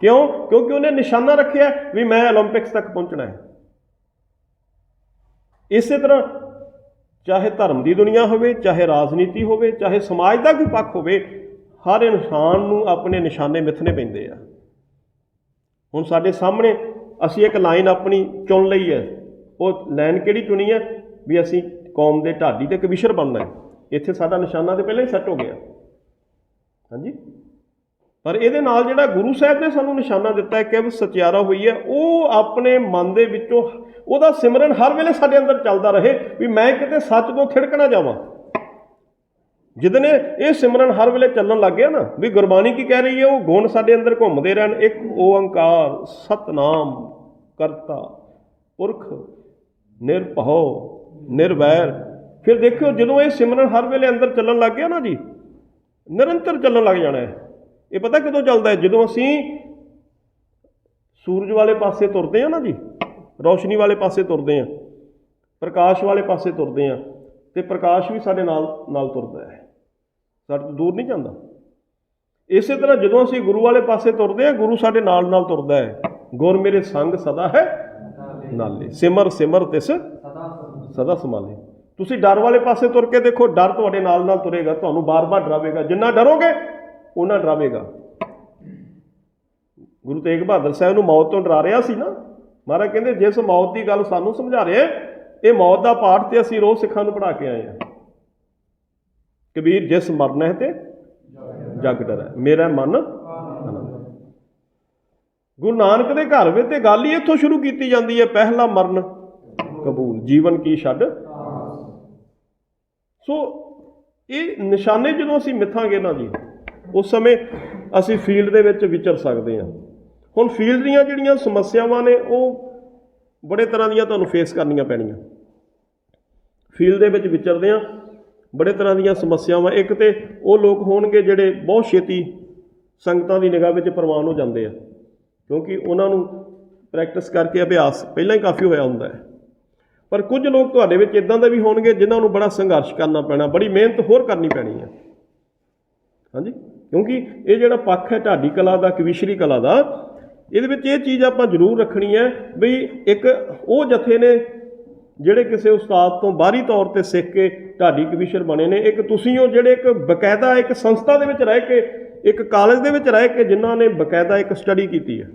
ਕਿਉਂ? ਕਿਉਂਕਿ ਉਹਨੇ ਨਿਸ਼ਾਨਾ ਰੱਖਿਆ ਵੀ ਮੈਂ 올림픽ਸ ਤੱਕ ਪਹੁੰਚਣਾ ਹੈ। ਇਸੇ ਤਰ੍ਹਾਂ ਚਾਹੇ ਧਰਮ ਦੀ ਦੁਨੀਆ ਹੋਵੇ, ਚਾਹੇ ਰਾਜਨੀਤੀ ਹੋਵੇ, ਚਾਹੇ ਸਮਾਜ ਦਾ ਕੋਈ ਪੱਖ ਹੋਵੇ, ਹਰ ਇਨਸਾਨ ਨੂੰ ਆਪਣੇ ਨਿਸ਼ਾਨੇ ਮਿੱਥਣੇ ਪੈਂਦੇ ਆ। ਹੁਣ ਸਾਡੇ ਸਾਹਮਣੇ ਅਸੀਂ ਇੱਕ ਲਾਈਨ ਆਪਣੀ ਚੁਣ ਲਈ ਹੈ। ਉਹ ਲਾਈਨ ਕਿਹੜੀ ਚੁਣੀ ਹੈ? ਵੀ ਅਸੀਂ ਕੌਮ ਦੇ ਢਾਡੀ ਤੇ ਕਵਿਸ਼ਰ ਬਣਨਾ ਇੱਥੇ ਸਾਡਾ ਨਿਸ਼ਾਨਾ ਤੇ ਪਹਿਲਾਂ ਹੀ ਸੈੱਟ ਹੋ ਗਿਆ। ਹਾਂਜੀ? ਪਰ ਇਹਦੇ ਨਾਲ ਜਿਹੜਾ ਗੁਰੂ ਸਾਹਿਬ ਨੇ ਸਾਨੂੰ ਨਿਸ਼ਾਨਾ ਦਿੱਤਾ ਹੈ ਕਿ ਸਤਿਆਰਾ ਹੋਈ ਹੈ ਉਹ ਆਪਣੇ ਮਨ ਦੇ ਵਿੱਚੋਂ ਉਹਦਾ ਸਿਮਰਨ ਹਰ ਵੇਲੇ ਸਾਡੇ ਅੰਦਰ ਚੱਲਦਾ ਰਹੇ ਵੀ ਮੈਂ ਕਿਤੇ ਸੱਚ ਤੋਂ ਥਿੜਕ ਨਾ ਜਾਵਾਂ। ਜਿਦਨੇ ਇਹ ਸਿਮਰਨ ਹਰ ਵੇਲੇ ਚੱਲਣ ਲੱਗ ਗਿਆ ਨਾ, ਵੀ ਗੁਰਬਾਣੀ ਕੀ ਕਹਿ ਰਹੀ ਹੈ, ਉਹ ਗੁਣ ਸਾਡੇ ਅੰਦਰ ਘੁੰਮਦੇ ਰਹਿਣ। ਇੱਕ ਓੰਕਾਰ, ਸਤਨਾਮ, ਕਰਤਾ, ਪੁਰਖ, ਨਿਰਭਉ, ਨਿਰਵੈਰ। ਫਿਰ ਦੇਖਿਓ, ਜਦੋਂ ਇਹ ਸਿਮਰਨ ਹਰ ਵੇਲੇ ਅੰਦਰ ਚੱਲਣ ਲੱਗ ਗਿਆ ਨਾ ਜੀ, ਨਿਰੰਤਰ ਚੱਲਣ ਲੱਗ ਜਾਣਾ ਹੈ। ਇਹ ਪਤਾ ਕਦੋਂ ਚੱਲਦਾ ਹੈ? ਜਦੋਂ ਅਸੀਂ ਸੂਰਜ ਵਾਲੇ ਪਾਸੇ ਤੁਰਦੇ ਹਾਂ ਨਾ ਜੀ ਰੌਸ਼ਨੀ ਵਾਲੇ ਪਾਸੇ ਤੁਰਦੇ ਆ ਪ੍ਰਕਾਸ਼ ਵਾਲੇ ਪਾਸੇ ਤੁਰਦੇ ਆ ਤੇ ਪ੍ਰਕਾਸ਼ ਵੀ ਸਾਡੇ ਨਾਲ ਨਾਲ ਤੁਰਦਾ ਹੈ। ਸਾਡੇ ਤੋਂ ਦੂਰ ਨਹੀਂ ਜਾਂਦਾ। ਇਸੇ ਤਰ੍ਹਾਂ ਜਦੋਂ ਅਸੀਂ ਗੁਰੂ ਵਾਲੇ ਪਾਸੇ ਤੁਰਦੇ ਆ ਗੁਰੂ ਸਾਡੇ ਨਾਲ ਨਾਲ ਤੁਰਦਾ ਹੈ। ਗੁਰ ਮੇਰੇ ਸੰਗ ਸਦਾ ਹੈ ਨਾਲੇ। ਸਿਮਰ ਸਿਮਰ ਤਿਸ ਸਦਾ ਸੰਭਾਲੇ। ਤੁਸੀਂ ਡਰ ਵਾਲੇ ਪਾਸੇ ਤੁਰ ਕੇ ਦੇਖੋ, ਡਰ ਤੁਹਾਡੇ ਨਾਲ ਨਾਲ ਤੁਰੇਗਾ, ਤੁਹਾਨੂੰ ਬਾਰ-ਬਾਰ ਡਰਾਵੇਗਾ। ਜਿੰਨਾ ਡਰੋਗੇ ਉਹਨਾਂ ਡਰਾਵੇਗਾ। ਗੁਰੂ ਤੇਗ ਬਹਾਦਰ ਸਾਹਿਬ ਨੂੰ ਮੌਤ ਤੋਂ ਡਰਾ ਰਿਹਾ ਸੀ ਨਾ ਮਹਾਰਾਜ ਕਹਿੰਦੇ, ਜਿਸ ਮੌਤ ਦੀ ਗੱਲ ਸਾਨੂੰ ਸਮਝਾ ਰਿਹਾ ਇਹ ਮੌਤ ਦਾ ਪਾਠ ਤੇ ਅਸੀਂ ਰੋਜ਼ ਸਿੱਖਾਂ ਨੂੰ ਪੜਾ ਕੇ ਆਏ ਹਾਂ। ਕਬੀਰ, ਜਿਸ ਮਰਨਾ ਹੈ ਤੇ ਜਗ ਡਰੈ। ਮੇਰਾ ਮਨ ਆਨੰਦ ਗੁਰੂ ਨਾਨਕ ਦੇ ਘਰ ਵਿੱਚ ਤੇ ਗੱਲ ਹੀ ਇੱਥੋਂ ਸ਼ੁਰੂ ਕੀਤੀ ਜਾਂਦੀ ਹੈ, ਪਹਿਲਾ ਮਰਨ ਕਬੂਲ, ਜੀਵਨ ਕੀ ਛੱਡ। ਸੋ ਇਹ ਨਿਸ਼ਾਨੇ ਜਦੋਂ ਅਸੀਂ ਮਿੱਥਾਂਗੇ ਨਾ ਜੀ, ਉਸ ਸਮੇਂ ਅਸੀਂ ਫੀਲਡ ਦੇ ਵਿੱਚ ਵਿਚਰ ਸਕਦੇ ਹਾਂ। ਹੁਣ ਫੀਲਡ ਦੀਆਂ ਜਿਹੜੀਆਂ ਸਮੱਸਿਆਵਾਂ ਨੇ, ਉਹ ਬੜੇ ਤਰ੍ਹਾਂ ਦੀਆਂ ਤੁਹਾਨੂੰ ਫੇਸ ਕਰਨੀਆਂ ਪੈਣੀਆਂ। ਫੀਲਡ ਦੇ ਵਿੱਚ ਵਿਚਰਦੇ ਆ ਬੜੇ ਤਰ੍ਹਾਂ ਦੀਆਂ ਸਮੱਸਿਆਵਾਂ। ਇੱਕ ਤੇ ਉਹ ਲੋਕ ਹੋਣਗੇ ਜਿਹੜੇ ਬਹੁਤ ਛੇਤੀ ਸੰਗਤਾਂ ਦੀ ਨਿਗਾਹ ਵਿੱਚ ਪ੍ਰਵਾਨ ਹੋ ਜਾਂਦੇ ਆ, ਕਿਉਂਕਿ ਉਹਨਾਂ ਨੂੰ ਪ੍ਰੈਕਟਿਸ ਕਰਕੇ ਅਭਿਆਸ ਪਹਿਲਾਂ ਹੀ ਕਾਫੀ ਹੋਇਆ ਹੁੰਦਾ ਹੈ। ਪਰ ਕੁਝ ਲੋਕ ਤੁਹਾਡੇ ਵਿੱਚ ਇਦਾਂ ਦੇ ਵੀ ਹੋਣਗੇ ਜਿਨ੍ਹਾਂ ਨੂੰ ਬੜਾ ਸੰਘਰਸ਼ ਕਰਨਾ ਪੈਣਾ, ਬੜੀ ਮਿਹਨਤ ਹੋਰ ਕਰਨੀ ਪੈਣੀ ਹੈ। ਹਾਂਜੀ? ਕਿਉਂਕਿ ਇਹ ਜਿਹੜਾ ਪੱਖ ਹੈ ਢਾਡੀ ਕਲਾ ਦਾ, ਕਵਿਸ਼ਰੀ ਕਲਾ ਦਾ ਇਹਦੇ ਵਿੱਚ ਇਹ ਚੀਜ਼ ਆਪਾਂ ਜ਼ਰੂਰ ਰੱਖਣੀ ਹੈ ਵੀ ਇੱਕ ਉਹ ਜਥੇ ਨੇ ਜਿਹੜੇ ਕਿਸੇ ਉਸਤਾਦ ਤੋਂ ਬਾਹਰੀ ਤੌਰ ਤੇ ਸਿੱਖ ਕੇ ਢਾਡੀ ਕਵਿਸ਼ਰ ਬਣੇ ਨੇ, ਇੱਕ ਤੁਸੀਂ ਹੋ ਜਿਹੜੇ ਇੱਕ ਬਕਾਇਦਾ ਇੱਕ ਸੰਸਥਾ ਦੇ ਵਿੱਚ ਰਹਿ ਕੇ, ਇੱਕ ਕਾਲਜ ਦੇ ਵਿੱਚ ਰਹਿ ਕੇ ਜਿਨ੍ਹਾਂ ਨੇ ਬਕਾਇਦਾ ਇੱਕ ਸਟੱਡੀ ਕੀਤੀ ਹੈ।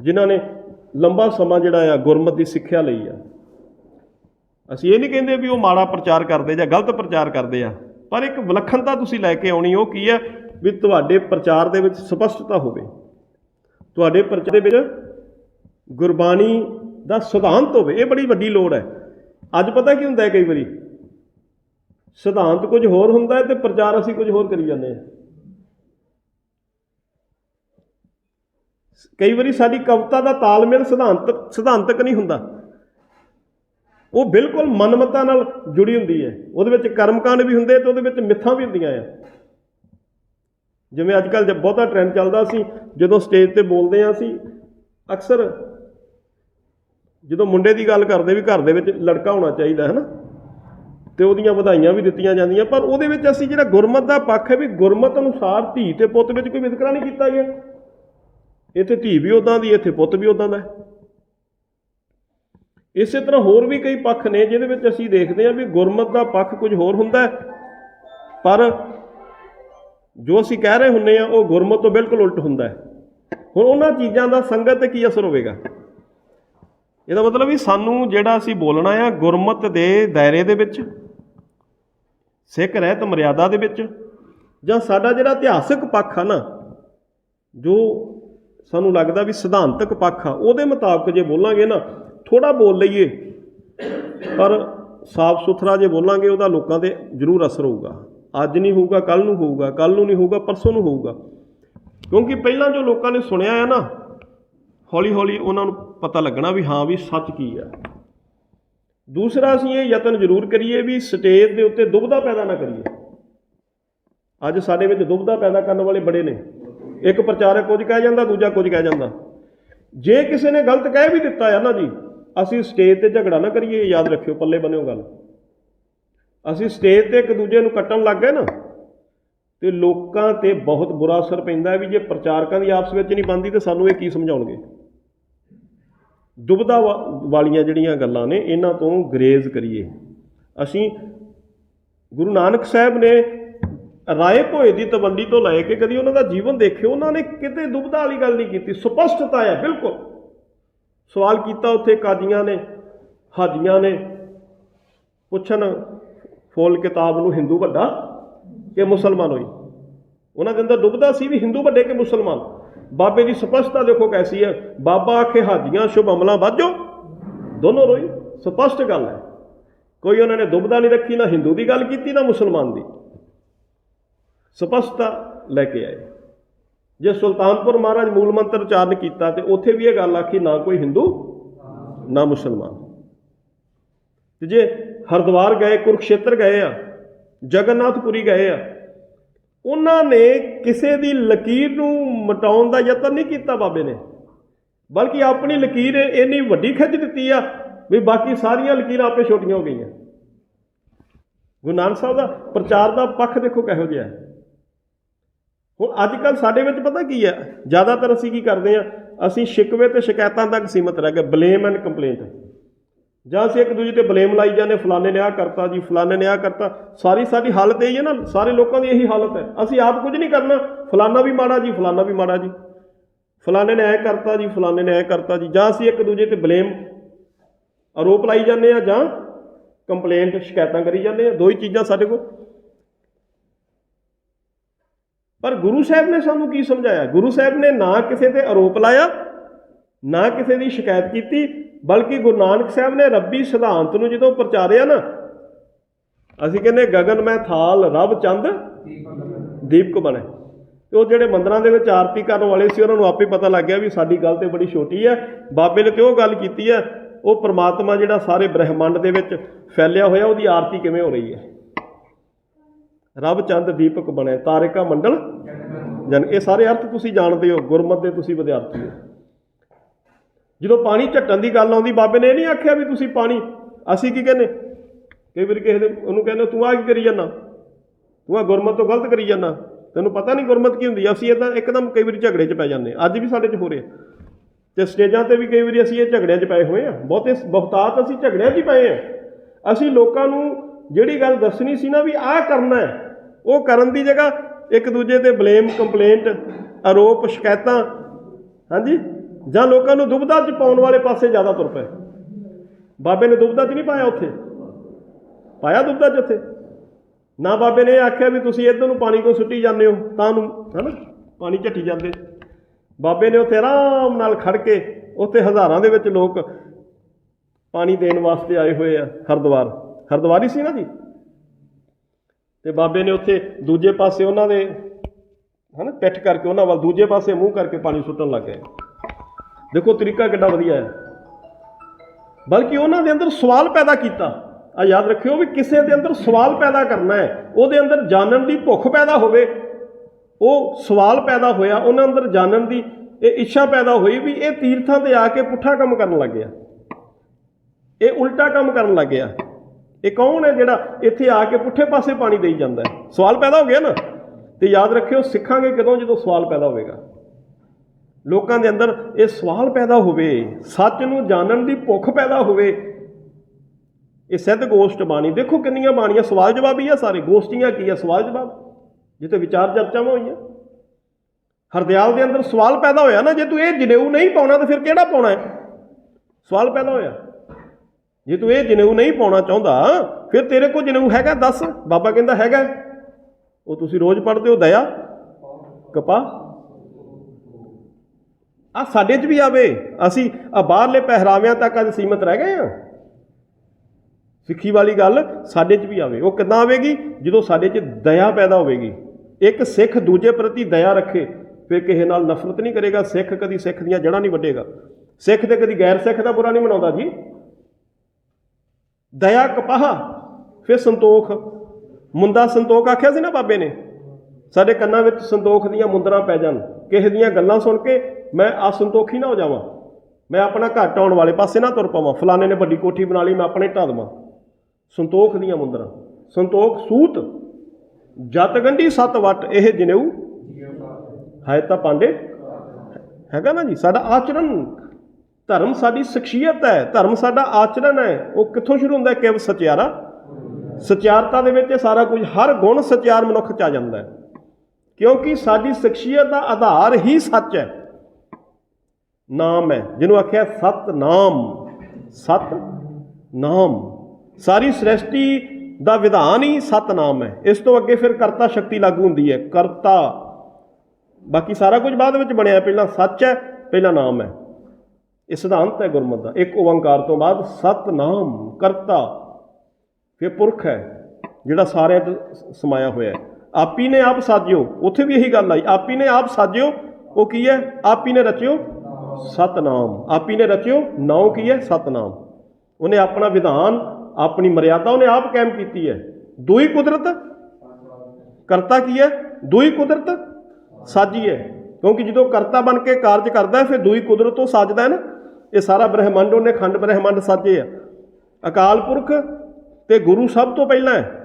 ਜਿਨ੍ਹਾਂ ਨੇ ਲੰਬਾ ਸਮਾਂ ਜਿਹੜਾ ਆ ਗੁਰਮਤ ਦੀ ਸਿੱਖਿਆ ਲਈ ਆ। ਅਸੀਂ ਇਹ ਨਹੀਂ ਕਹਿੰਦੇ ਵੀ ਉਹ ਮਾੜਾ ਪ੍ਰਚਾਰ ਕਰਦੇ ਜਾਂ ਗਲਤ ਪ੍ਰਚਾਰ ਕਰਦੇ ਆ, ਪਰ ਇੱਕ ਵਿਲੱਖਣਤਾ ਤੁਸੀਂ ਲੈ ਕੇ ਆਉਣੀ ਉਹ ਕੀ ਹੈ ਵੀ ਤੁਹਾਡੇ ਪ੍ਰਚਾਰ ਦੇ ਵਿੱਚ ਸਪਸ਼ਟਤਾ ਹੋਵੇ। ਤੁਹਾਡੇ ਪ੍ਰਚਾਰ ਦੇ ਵਿੱਚ ਗੁਰਬਾਣੀ ਦਾ ਸਿਧਾਂਤ ਹੋਵੇ, ਇਹ ਬੜੀ ਵੱਡੀ ਲੋੜ ਹੈ। ਅੱਜ ਪਤਾ ਕੀ ਹੁੰਦਾ ਹੈ ਕਈ ਵਾਰੀ? ਸਿਧਾਂਤ ਕੁਝ ਹੋਰ ਹੁੰਦਾ ਹੈ ਤੇ ਪ੍ਰਚਾਰ ਅਸੀਂ ਕੁਝ ਹੋਰ ਕਰੀ ਜਾਂਦੇ ਹਾਂ। ਕਈ ਵਾਰੀ ਸਾਡੀ ਕਵਿਤਾ ਦਾ ਤਾਲਮੇਲ ਸਿਧਾਂਤ, ਸਿਧਾਂਤਕ ਨਹੀਂ ਹੁੰਦਾ। ਉਹ ਬਿਲਕੁਲ ਮਨਮਤਾ ਨਾਲ ਜੁੜੀ ਹੁੰਦੀ ਹੈ। ਉਹਦੇ ਵਿੱਚ ਕਰਮਕਾਂਡ ਵੀ ਹੁੰਦੇ ਤੇ ਉਹਦੇ ਵਿੱਚ ਮਿੱਥਾਂ ਵੀ ਹੁੰਦੀਆਂ ਆ। ਜਿਵੇਂ ਅੱਜ ਕੱਲ੍ਹ ਜਦ ਬਹੁਤਾ ਟ੍ਰੈਂਡ ਚੱਲਦਾ ਸੀ, ਜਦੋਂ ਸਟੇਜ ਤੇ ਬੋਲਦੇ ਆ ਅਸੀਂ, ਅਕਸਰ ਜਦੋਂ ਮੁੰਡੇ ਦੀ ਗੱਲ ਕਰਦੇ ਵੀ ਘਰ ਦੇ ਵਿੱਚ ਲੜਕਾ ਹੋਣਾ ਚਾਹੀਦਾ ਹੈ ਨਾ ਤੇ ਉਹਦੀਆਂ ਵਧਾਈਆਂ ਵੀ ਦਿੱਤੀਆਂ ਜਾਂਦੀਆਂ, ਪਰ ਉਹਦੇ ਵਿੱਚ ਅਸੀਂ ਜਿਹੜਾ ਗੁਰਮਤ ਦਾ ਪੱਖ ਹੈ ਵੀ ਗੁਰਮਤ ਅਨੁਸਾਰ ਧੀ ਤੇ ਪੁੱਤ ਵਿੱਚ ਕੋਈ ਵਿਤਕਰਾ ਨਹੀਂ ਕੀਤਾ ਗਿਆ। ਇੱਥੇ ਧੀ ਵੀ ਉਦਾਂ ਦੀ ਇੱਥੇ ਪੁੱਤ ਵੀ ਉਦਾਂ ਦਾ ਹੈ। ਇਸੇ ਤਰ੍ਹਾਂ ਹੋਰ ਵੀ ਕਈ ਪੱਖ ਨੇ ਜਿਹਦੇ ਵਿੱਚ ਅਸੀਂ ਦੇਖਦੇ ਹਾਂ ਵੀ ਗੁਰਮਤ ਦਾ ਪੱਖ ਕੁਝ ਹੋਰ ਹੁੰਦਾ ਪਰ ਜੋ ਅਸੀਂ ਕਹਿ ਰਹੇ ਹੁੰਨੇ ਆ ਉਹ ਗੁਰਮਤ ਤੋਂ ਬਿਲਕੁਲ ਉਲਟ ਹੁੰਦਾ ਹੈ। ਹੁਣ ਉਹਨਾਂ ਚੀਜ਼ਾਂ ਦਾ ਸੰਗਤ ਤੇ ਕੀ ਅਸਰ ਹੋਵੇਗਾ? ਇਹਦਾ ਮਤਲਬ ਵੀ ਸਾਨੂੰ ਜਿਹੜਾ ਅਸੀਂ ਬੋਲਣਾ ਆ, ਗੁਰਮਤ ਦੇ ਦਾਇਰੇ ਦੇ ਵਿੱਚ, ਸਿੱਖ ਰਹਿਤ ਮਰਿਆਦਾ ਦੇ ਵਿੱਚ, ਜਾਂ ਸਾਡਾ ਜਿਹੜਾ ਇਤਿਹਾਸਕ ਪੱਖ ਆ ਨਾ, ਜੋ ਸਾਨੂੰ ਲੱਗਦਾ ਵੀ ਸਿਧਾਂਤਕ ਪੱਖ ਆ, ਉਹਦੇ ਮੁਤਾਬਕ ਜੇ ਬੋਲਾਂਗੇ ਨਾ ਥੋੜਾ ਬੋਲ ਲਈਏ, ਪਰ ਸਾਫ਼ ਸੁਥਰਾ ਜੇ ਬੋਲਾਂਗੇ, ਉਹਦਾ ਲੋਕਾਂ ਤੇ ਜ਼ਰੂਰ ਅਸਰ ਹੋਊਗਾ। ਅੱਜ ਨਹੀਂ ਹੋਊਗਾ ਕੱਲ ਨੂੰ ਹੋਊਗਾ ਕੱਲ ਨੂੰ ਨਹੀਂ ਹੋਊਗਾ, ਪਰਸੋਂ ਨੂੰ ਹੋਊਗਾ। ਕਿਉਂਕਿ ਪਹਿਲਾਂ ਜੋ ਲੋਕਾਂ ਨੇ ਸੁਣਿਆ ਹੈ ਨਾ ਹੌਲੀ ਹੌਲੀ ਉਹਨਾਂ ਨੂੰ ਪਤਾ ਲੱਗਣਾ ਵੀ ਹਾਂ ਵੀ ਸੱਚ ਕੀ ਆ। ਦੂਸਰਾ ਅਸੀਂ ਇਹ ਯਤਨ ਜ਼ਰੂਰ ਕਰੀਏ ਵੀ ਸਟੇਜ ਦੇ ਉੱਤੇ ਦੁਬਦਾ ਪੈਦਾ ਨਾ ਕਰੀਏ। ਅੱਜ ਸਾਡੇ ਵਿੱਚ ਦੁਬਧਾ ਪੈਦਾ ਕਰਨ ਵਾਲੇ ਬੜੇ ਨੇ। ਇੱਕ ਪ੍ਰਚਾਰਕ ਕੁਝ ਕਹਿ ਜਾਂਦਾ, ਦੂਜਾ ਕੁਝ ਕਹਿ ਜਾਂਦਾ। ਜੇ ਕਿਸੇ ਨੇ ਗਲਤ ਕਹਿ ਵੀ ਦਿੱਤਾ ਹੈ ਨਾ ਜੀ, ਅਸੀਂ ਸਟੇਜ ਤੇ ਝਗੜਾ ਨਾ ਕਰੀਏ, ਯਾਦ ਰੱਖਿਓ, ਪੱਲੇ ਬੰਨਿਓ ਗੱਲ। ਅਸੀਂ ਸਟੇਜ ਤੇ ਇੱਕ ਦੂਜੇ ਨੂੰ ਕੱਟਣ ਲੱਗ ਗਏ ਨਾ, ਤੇ ਲੋਕਾਂ ਤੇ ਬਹੁਤ ਬੁਰਾ ਅਸਰ ਪੈਂਦਾ ਵੀ ਜੇ ਪ੍ਰਚਾਰਕਾਂ ਦੀ ਆਪਸ ਵਿੱਚ ਨਹੀਂ ਬਣਦੀ, ਤੇ ਸਾਨੂੰ ਇਹ ਕੀ ਸਮਝਾਉਣਗੇ? ਦੁਬਦਾ ਵਾ- ਵਾਲੀਆਂ ਜਿਹੜੀਆਂ ਗੱਲਾਂ ਨੇ, ਇਹਨਾਂ ਤੋਂ ਗਰੇਜ਼ ਕਰੀਏ। ਅਸੀਂ ਗੁਰੂ ਨਾਨਕ ਸਾਹਿਬ ਨੇ ਰਾਏ ਭੋਏ ਦੀ ਤਵੰਡੀ ਤੋਂ ਲੈ ਕੇ ਕਦੀ ਉਹਨਾਂ ਦਾ ਜੀਵਨ ਦੇਖਿਓ ਉਹਨਾਂ ਨੇ ਕਿਤੇ ਦੁਬਦਾ ਵਾਲੀ ਗੱਲ ਨਹੀਂ ਕੀਤੀ। ਸਪਸ਼ਟਤਾ ਹੈ, ਬਿਲਕੁਲ। ਸਵਾਲ ਕੀਤਾ ਉੱਥੇ ਕਾਦੀਆਂ ਨੇ, ਹਾਜੀਆਂ ਨੇ, ਪੁੱਛਣ ਫੁੱਲ ਕਿਤਾਬ ਨੂੰ ਹਿੰਦੂ ਵੱਡਾ ਕਿ ਮੁਸਲਮਾਨ ਹੋਈ। ਉਹਨਾਂ ਦੇ ਅੰਦਰ ਡੁੱਬਦਾ ਸੀ ਵੀ ਹਿੰਦੂ ਵੱਡੇ ਕਿ ਮੁਸਲਮਾਨ। ਬਾਬੇ ਦੀ ਸਪਸ਼ਟਤਾ ਦੇਖੋ ਕੈਸੀ ਹੈ। ਬਾਬਾ ਆਖੇ, ਹਾਜੀਆਂ, ਸ਼ੁਭ ਅਮਲਾਂ ਬਾਝੋ ਦੋਨੋਂ ਰੋਈ, ਸਪਸ਼ਟ ਗੱਲ ਹੈ। ਕੋਈ ਉਹਨਾਂ ਨੇ ਦੁਬਦਾ ਨਹੀਂ ਰੱਖੀ, ਨਾ ਹਿੰਦੂ ਦੀ ਗੱਲ ਕੀਤੀ, ਨਾ ਮੁਸਲਮਾਨ ਦੀ। ਸਪਸ਼ਟਤਾ ਲੈ ਕੇ ਆਏ। ਜੇ ਸੁਲਤਾਨਪੁਰ ਮਹਾਰਾਜ ਮੂਲ ਮੰਤਰ ਉਚਾਰਨ ਕੀਤਾ ਤੇ ਉੱਥੇ ਵੀ ਇਹ ਗੱਲ ਆਖੀ, ਨਾ ਕੋਈ ਹਿੰਦੂ, ਨਾ ਮੁਸਲਮਾਨ। ਤੇ ਜੇ ਹਰਿਦੁਆਰ ਗਏ, ਕੁਰਕਸ਼ੇਤਰ ਗਏ ਆ, ਜਗਨਨਾਥਪੁਰੀ ਗਏ ਆ, ਉਹਨਾਂ ਨੇ ਕਿਸੇ ਦੀ ਲਕੀਰ ਨੂੰ ਮਟਾਉਣ ਦਾ ਯਤਨ ਨਹੀਂ ਕੀਤਾ ਬਾਬੇ ਨੇ। ਬਲਕਿ ਆਪਣੀ ਲਕੀਰ ਇੰਨੀ ਵੱਡੀ ਖਿੱਚ ਦਿੱਤੀ ਆ ਵੀ ਬਾਕੀ ਸਾਰੀਆਂ ਲਕੀਰਾਂ ਆਪੇ ਛੋਟੀਆਂ ਹੋ ਗਈਆਂ। ਗੁਰੂ ਨਾਨਕ ਸਾਹਿਬ ਦਾ ਪ੍ਰਚਾਰ ਦਾ ਪੱਖ ਦੇਖੋ ਕਿਹੋ ਜਿਹਾ ਹੈ। ਹੁਣ ਅੱਜ ਕੱਲ ਸਾਡੇ ਵਿੱਚ ਪਤਾ ਕੀ ਹੈ? ਜ਼ਿਆਦਾਤਰ ਅਸੀਂ ਕੀ ਕਰਦੇ ਆ ਅਸੀਂ ਸ਼ਿਕਵੇ ਤੇ ਸ਼ਿਕਾਇਤਾਂ ਤੱਕ ਸੀਮਤ ਰਹਿ ਗਏ। Blame and complaint. ਜਾਂ ਅਸੀਂ ਇੱਕ ਦੂਜੇ ਤੇ ਬਲੇਮ ਲਾਈ ਜਾਂਦੇ, ਫਲਾਣੇ ਨੇ ਆਹ ਕਰਤਾ ਜੀ, ਫਲਾਣੇ ਨੇ ਆਹ ਕਰਤਾ। ਸਾਰੀ ਸਾਡੀ ਹਾਲਤ ਇਹੀ ਹੈ ਨਾ, ਸਾਰੇ ਲੋਕਾਂ ਦੀ ਇਹੀ ਹਾਲਤ ਹੈ। ਅਸੀਂ ਆਪ ਕੁਝ ਨਹੀਂ ਕਰਨਾ। ਫਲਾਣਾ ਵੀ ਮਾੜਾ ਜੀ, ਫਲਾਣਾ ਵੀ ਮਾੜਾ ਜੀ। ਫਲਾਣੇ ਨੇ ਐ ਕਰਤਾ ਜੀ, ਫਲਾਣੇ ਨੇ ਐ ਕਰਤਾ ਜੀ। ਜਾਂ ਅਸੀਂ ਇੱਕ ਦੂਜੇ ਤੇ ਬਲੇਮ ਆਰੋਪ ਲਾਈ ਜਾਂਦੇ ਆ ਜਾਂ ਕੰਪਲੇਂਟ, ਸ਼ਿਕਾਇਤਾਂ ਕਰੀ ਜਾਂਦੇ ਆ ਦੋ ਹੀ ਚੀਜ਼ਾਂ ਸਾਡੇ ਕੋਲ। ਪਰ ਗੁਰੂ ਸਾਹਿਬ ਨੇ ਸਾਨੂੰ ਕੀ ਸਮਝਾਇਆ? ਗੁਰੂ ਸਾਹਿਬ ਨੇ ਨਾ ਕਿਸੇ ਤੇ ਆਰੋਪ ਲਾਇਆ, ਨਾ ਕਿਸੇ ਦੀ ਸ਼ਿਕਾਇਤ ਕੀਤੀ ਬਲਕਿ ਗੁਰੂ ਨਾਨਕ ਸਾਹਿਬ ਨੇ ਰੱਬੀ ਸਿਧਾਂਤ ਨੂੰ ਜਦੋਂ ਪ੍ਰਚਾਰਿਆ ਨਾ, ਅਸੀਂ ਕਹਿੰਦੇ ਗਗਨ, ਮੈਂ ਥਾਲ ਰਬ ਚੰਦ, ਦੀਪਕ ਬਣੇ। ਤੇ ਉਹ ਜਿਹੜੇ ਮੰਦਰਾਂ ਦੇ ਵਿੱਚ ਆਰਤੀ ਕਰਨ ਵਾਲੇ ਸੀ, ਉਹਨਾਂ ਨੂੰ ਆਪੇ ਪਤਾ ਲੱਗ ਗਿਆ ਵੀ ਸਾਡੀ ਗੱਲ ਤੇ ਬੜੀ ਛੋਟੀ ਹੈ। ਬਾਬੇ ਨੇ ਤੇ ਉਹ ਗੱਲ ਕੀਤੀ ਹੈ, ਉਹ ਪ੍ਰਮਾਤਮਾ ਜਿਹੜਾ ਸਾਰੇ ਬ੍ਰਹਿਮੰਡ ਦੇ ਵਿੱਚ ਫੈਲਿਆ ਹੋਇਆ, ਉਹਦੀ ਆਰਤੀ ਕਿਵੇਂ ਹੋ ਰਹੀ ਹੈ? ਰਬ ਚੰਦ, ਦੀਪਕ ਬਣੇ, ਤਾਰਿਕਾ ਮੰਡਲ, ਜਨ ਇਹ ਸਾਰੇ ਅਰਥ ਤੁਸੀਂ ਜਾਣਦੇ ਹੋ, ਗੁਰਮਤ ਦੇ ਤੁਸੀਂ ਵਿਦਿਆਰਥੀ ਹੋ। ਜਦੋਂ ਪਾਣੀ ਝੱਟਣ ਦੀ ਗੱਲ ਆਉਂਦੀ, ਬਾਬੇ ਨੇ ਇਹ ਨਹੀਂ ਆਖਿਆ ਵੀ ਤੁਸੀਂ ਪਾਣੀ, ਅਸੀਂ ਕੀ ਕਹਿੰਦੇ? ਕਈ ਵਾਰੀ ਕਿਸੇ ਦੇ ਉਹਨੂੰ ਕਹਿੰਦੇ, ਤੂੰ ਆ ਕੀ ਕਰੀ ਜਾਂਦਾ? ਤੂੰ ਆ ਗੁਰਮਤ ਤੋਂ ਗਲਤ ਕਰੀ ਜਾਂਦਾ? ਤੈਨੂੰ ਪਤਾ ਨਹੀਂ ਗੁਰਮਤ ਕੀ ਹੁੰਦੀ ਅਸੀਂ ਇਦਾਂ ਇੱਕਦਮ ਕਈ ਵਾਰੀ ਝਗੜੇ 'ਚ ਪੈ ਜਾਂਦੇ ਅੱਜ ਵੀ ਸਾਡੇ 'ਚ ਹੋ ਰਿਹਾ। ਤੇ ਸਟੇਜਾਂ ਤੇ ਵੀ ਕਈ ਵਾਰੀ ਅਸੀਂ ਇਹ ਝਗੜਿਆਂ 'ਚ ਪਏ ਹੋਏ ਆ ਬਹੁਤੇ ਬਹੁਤਾਤ ਅਸੀਂ ਝਗੜਿਆਂ 'ਚ ਹੀ ਪਏ ਆ ਅਸੀਂ ਲੋਕਾਂ ਨੂੰ ਜਿਹੜੀ ਗੱਲ ਦੱਸਣੀ ਸੀ ਨਾ ਵੀ ਆਹ ਕਰਨਾ ਹੈ, ਉਹ ਕਰਨ ਦੀ ਜਗ੍ਹਾ ਇੱਕ ਦੂਜੇ ਤੇ ਬਲੇਮ, ਕੰਪਲੇਂਟ, ਆਰੋਪ, ਸ਼ਿਕਾਇਤਾਂ। ਹਾਂਜੀ? ਜਾਂ ਲੋਕਾਂ ਨੂੰ ਦੁਬਦਾ 'ਚ ਪਾਉਣ ਵਾਲੇ ਪਾਸੇ ਜ਼ਿਆਦਾ ਤੁਰ ਪਏ। ਬਾਬੇ ਨੇ ਦੁਬਦਾ 'ਚ ਨਹੀਂ ਪਾਇਆ ਉੱਥੇ। ਪਾਇਆ ਦੁਬਦਾ 'ਚ ਉੱਥੇ। ਨਾ ਬਾਬੇ ਨੇ ਇਹ ਆਖਿਆ ਵੀ ਤੁਸੀਂ ਇੱਧਰ ਨੂੰ ਪਾਣੀ ਕੋ ਸੁੱਟੀ ਜਾਂਦੇ ਹੋ, ਤਾਂ ਨੂੰ, ਹਨਾ? ਪਾਣੀ ਝੱਟੀ ਜਾਂਦੇ। ਬਾਬੇ ਨੇ ਉੱਥੇ ਆਰਾਮ ਨਾਲ ਖੜ ਕੇ ਉੱਥੇ ਹਜ਼ਾਰਾਂ ਦੇ ਵਿੱਚ ਲੋਕ ਪਾਣੀ ਦੇਣ ਵਾਸਤੇ ਆਏ ਹੋਏ ਆ ਹਰਦੁਆਰ। ਹਰਦੁਆਰੀ ਸੀ ਨਾ ਜੀ। ਤੇ ਬਾਬੇ ਨੇ ਉੱਥੇ ਦੂਜੇ ਪਾਸੇ ਉਹਨਾਂ ਦੇ, ਹਨਾ, ਪਿੱਠ ਕਰਕੇ ਉਹਨਾਂ ਵੱਲ ਦੂਜੇ ਪਾਸੇ ਮੂੰਹ ਕਰਕੇ ਪਾਣੀ ਸੁੱਟਣ ਲੱਗ ਗਏ। ਦੇਖੋ ਤਰੀਕਾ ਕਿੱਡਾ ਵਧੀਆ ਹੈ। ਬਲਕਿ ਉਹਨਾਂ ਦੇ ਅੰਦਰ ਸਵਾਲ ਪੈਦਾ ਕੀਤਾ। ਆ ਯਾਦ ਰੱਖਿਓ ਵੀ ਕਿਸੇ ਦੇ ਅੰਦਰ ਸਵਾਲ ਪੈਦਾ ਕਰਨਾ ਹੈ, ਉਹਦੇ ਅੰਦਰ ਜਾਣਨ ਦੀ ਭੁੱਖ ਪੈਦਾ ਹੋਵੇ, ਉਹ ਸਵਾਲ ਪੈਦਾ ਹੋਇਆ, ਉਹਨਾਂ ਅੰਦਰ ਜਾਣਨ ਦੀ ਇਹ ਇੱਛਾ ਪੈਦਾ ਹੋਈ ਵੀ ਇਹ ਤੀਰਥਾਂ ਤੇ ਆ ਕੇ ਪੁੱਠਾ ਕੰਮ ਕਰਨ ਲੱਗ ਗਿਆ। ਇਹ ਉਲਟਾ ਕੰਮ ਕਰਨ ਲੱਗ ਗਿਆ। ਇਹ ਕੌਣ ਹੈ ਜਿਹੜਾ ਇੱਥੇ ਆ ਕੇ ਪੁੱਠੇ ਪਾਸੇ ਪਾਣੀ ਦੇਈ ਜਾਂਦਾ ਹੈ? ਸਵਾਲ ਪੈਦਾ ਹੋ ਗਿਆ ਨਾ। ਤੇ ਯਾਦ ਰੱਖਿਓ ਸਿੱਖਾਂਗੇ ਕਦੋਂ ਜਦੋਂ ਸਵਾਲ ਪੈਦਾ ਹੋਵੇਗਾ। ਲੋਕਾਂ ਦੇ ਅੰਦਰ ਇਹ ਸਵਾਲ ਪੈਦਾ ਹੋਵੇ, ਸੱਚ ਨੂੰ ਜਾਣਨ ਦੀ ਭੁੱਖ ਪੈਦਾ ਹੋਵੇ। ਇਹ ਸਿੱਧ ਗੋਸ਼ਟ ਬਾਣੀ, ਦੇਖੋ ਕਿੰਨੀਆਂ ਬਾਣੀਆਂ, ਸਵਾਲ ਜਵਾਬ ਹੀ ਆ ਸਾਰੇ, ਗੋਸ਼ਟੀਆਂ ਕੀ ਆ, ਸਵਾਲ ਜਵਾਬ? ਜਿੱਥੇ ਵਿਚਾਰ ਚਰਚਾਵਾਂ ਹੋਈਆਂ। ਹਰਦਿਆਲ ਦੇ ਅੰਦਰ ਸਵਾਲ ਪੈਦਾ ਹੋਇਆ ਨਾ, ਜੇ ਤੂੰ ਇਹ ਜਨੇਊ ਨਹੀਂ ਪਾਉਣਾ ਤਾਂ ਫਿਰ ਕਿਹੜਾ ਪਾਉਣਾ ਹੈ? ਸਵਾਲ ਪੈਦਾ ਹੋਇਆ। ਜੇ ਤੂੰ ਇਹ ਜਨੇਊ ਨਹੀਂ ਪਾਉਣਾ ਚਾਹੁੰਦਾ, ਫਿਰ ਤੇਰੇ ਕੋਲ ਜਨੇਊ ਹੈਗਾ, ਦੱਸ, ਬਾਬਾ ਕਹਿੰਦਾ ਹੈਗਾ। ਉਹ ਤੁਸੀਂ ਰੋਜ਼ ਪੜ੍ਹਦੇ ਹੋ, ਦਇਆ ਕਪਾ ਆ ਸਾਡੇ 'ਚ ਵੀ ਆਵੇ। ਅਸੀਂ ਆ ਬਾਹਰਲੇ ਪਹਿਰਾਵਿਆਂ ਤੱਕ ਅੱਜ ਸੀਮਤ ਰਹਿ ਗਏ ਆ। ਸਿੱਖੀ ਵਾਲੀ ਗੱਲ ਸਾਡੇ 'ਚ ਵੀ ਆਵੇ। ਉਹ ਕਿੱਦਾਂ ਆਵੇਗੀ? ਜਦੋਂ ਸਾਡੇ 'ਚ ਦਇਆ ਪੈਦਾ ਹੋਵੇਗੀ। ਇੱਕ ਸਿੱਖ ਦੂਜੇ ਪ੍ਰਤੀ ਦਇਆ ਰੱਖੇ, ਫਿਰ ਕਿਸੇ ਨਾਲ ਨਫ਼ਰਤ ਨਹੀਂ ਕਰੇਗਾ। ਸਿੱਖ ਕਦੀ ਸਿੱਖ ਦੀਆਂ ਜੜ੍ਹਾਂ ਨਹੀਂ ਵੱਢੇਗਾ। ਸਿੱਖ ਤੇ ਕਦੀ ਗੈਰ ਸਿੱਖ ਦਾ ਬੁਰਾ ਨਹੀਂ ਮਨਾਉਂਦਾ ਜੀ। ਦਇਆ ਕਪਾਹ, ਫਿਰ ਸੰਤੋਖ। ਮੁੰਦਾ ਸੰਤੋਖ ਆਖਿਆ ਸੀ ਨਾ ਬਾਬੇ ਨੇ? ਸਾਡੇ ਕੰਨਾਂ ਵਿੱਚ ਸੰਤੋਖ ਦੀਆਂ ਮੁੰਦਰਾਂ ਪੈ ਜਾਣ। ਕਿਸੇ ਦੀਆਂ ਗੱਲਾਂ ਸੁਣ ਕੇ ਮੈਂ ਅਸੰਤੋਖੀ ਨਾ ਹੋ ਜਾਵਾਂ। ਮੈਂ ਆਪਣਾ ਘੱਟ ਆਉਣ ਵਾਲੇ ਪਾਸੇ ਨਾ ਤੁਰ ਪਾਵਾਂ। ਫਲਾਣੇ ਨੇ ਵੱਡੀ ਕੋਠੀ ਬਣਾ ਲਈ, ਮੈਂ ਆਪਣੇ ਢਾ ਦੇਵਾਂ। ਸੰਤੋਖ ਦੀਆਂ ਮੁੰਦਰਾਂ। ਸੰਤੋਖ ਸੂਤ, ਜਤ ਗੰਢੀ ਸਤ ਵਟ, ਇਹ ਜਨੇਊ। ਹੈ ਤਾਂ ਪਾਂਡੇ। ਹੈਗਾ ਨਾ ਜੀ, ਸਾਡਾ ਆਚਰਣ। ਧਰਮ ਸਾਡੀ ਸ਼ਖਸੀਅਤ ਹੈ। ਧਰਮ ਸਾਡਾ ਆਚਰਣ ਹੈ। ਉਹ ਕਿੱਥੋਂ ਸ਼ੁਰੂ ਹੁੰਦਾ ਹੈ? ਕਿਵ ਸਚਿਆਰਾ। ਸਚਿਆਰਤਾ ਦੇ ਵਿੱਚ ਇਹ ਸਾਰਾ ਕੁਝ, ਹਰ ਗੁਣ ਸਚਿਆਰ ਮਨੁੱਖ ਚ ਆ ਜਾਂਦਾ ਹੈ। ਕਿਉਂਕਿ ਸਾਡੀ ਸ਼ਖਸੀਅਤ ਦਾ ਆਧਾਰ ਹੀ ਸੱਚ ਹੈ। ਨਾਮ ਹੈ। ਜਿਹਨੂੰ ਆਖਿਆ ਸਤ ਨਾਮ ਸਤ ਨਾਮ ਸਾਰੀ ਸ੍ਰਿਸ਼ਟੀ ਦਾ ਵਿਧਾਨ ਹੀ ਸਤ ਨਾਮ ਹੈ। ਇਸ ਤੋਂ ਅੱਗੇ ਫਿਰ ਕਰਤਾ ਸ਼ਕਤੀ ਲਾਗੂ ਹੁੰਦੀ ਹੈ। ਕਰਤਾ। ਬਾਕੀ ਸਾਰਾ ਕੁਝ ਬਾਅਦ ਵਿੱਚ ਬਣਿਆ। ਪਹਿਲਾਂ ਸੱਚ ਹੈ, ਪਹਿਲਾਂ ਨਾਮ ਹੈ। ਇਹ ਸਿਧਾਂਤ ਹੈ ਗੁਰਮਤਿ ਦਾ। ਇੱਕ ਓੰਕਾਰ ਤੋਂ ਬਾਅਦ ਸਤਨਾਮ, ਕਰਤਾ। ਫਿਰ ਪੁਰਖ ਹੈ, ਜਿਹੜਾ ਸਾਰਿਆਂ 'ਚ ਸਮਾਇਆ ਹੋਇਆ ਹੈ। ਆਪੀ ਨੇ ਆਪ ਸਾਜਿਓ। ਉੱਥੇ ਵੀ ਇਹੀ ਗੱਲ ਆਈ। ਆਪੀ ਨੇ ਆਪ ਸਾਜਿਓ। ਉਹ ਕੀ ਹੈ? ਆਪੀ ਨੇ ਰਚਿਓ। ਸਤਨਾਮ। ਆਪੀ ਨੇ ਰਚਿਓ, ਨਾਉ ਕੀ ਹੈ? ਸਤਨਾਮ। ਉਹਨੇ ਆਪਣਾ ਵਿਧਾਨ, ਆਪਣੀ ਮਰਿਆਦਾ ਉਹਨੇ ਆਪ ਕਾਇਮ ਕੀਤੀ ਹੈ। ਦੂਈ ਕੁਦਰਤ, ਕਰਤਾ ਕੀ ਹੈ? ਦੂਈ ਕੁਦਰਤ ਸਾਜੀ ਹੈ। ਕਿਉਂਕਿ ਜਦੋਂ ਕਰਤਾ ਬਣ ਕੇ ਕਾਰਜ ਕਰਦਾ ਹੈ, ਫਿਰ ਦੂਈ ਕੁਦਰਤ ਤੋਂ ਸਾਜਦਾ ਹੈ ਨਾ। ਇਹ ਸਾਰਾ ਬ੍ਰਹਿਮੰਡ ਉਹਨੇ ਖੰਡ ਬ੍ਰਹਿਮੰਡ ਸਾਜੇ ਆ। ਅਕਾਲ ਪੁਰਖ ਤੇ ਗੁਰੂ ਸਭ ਤੋਂ ਪਹਿਲਾਂ ਹੈ।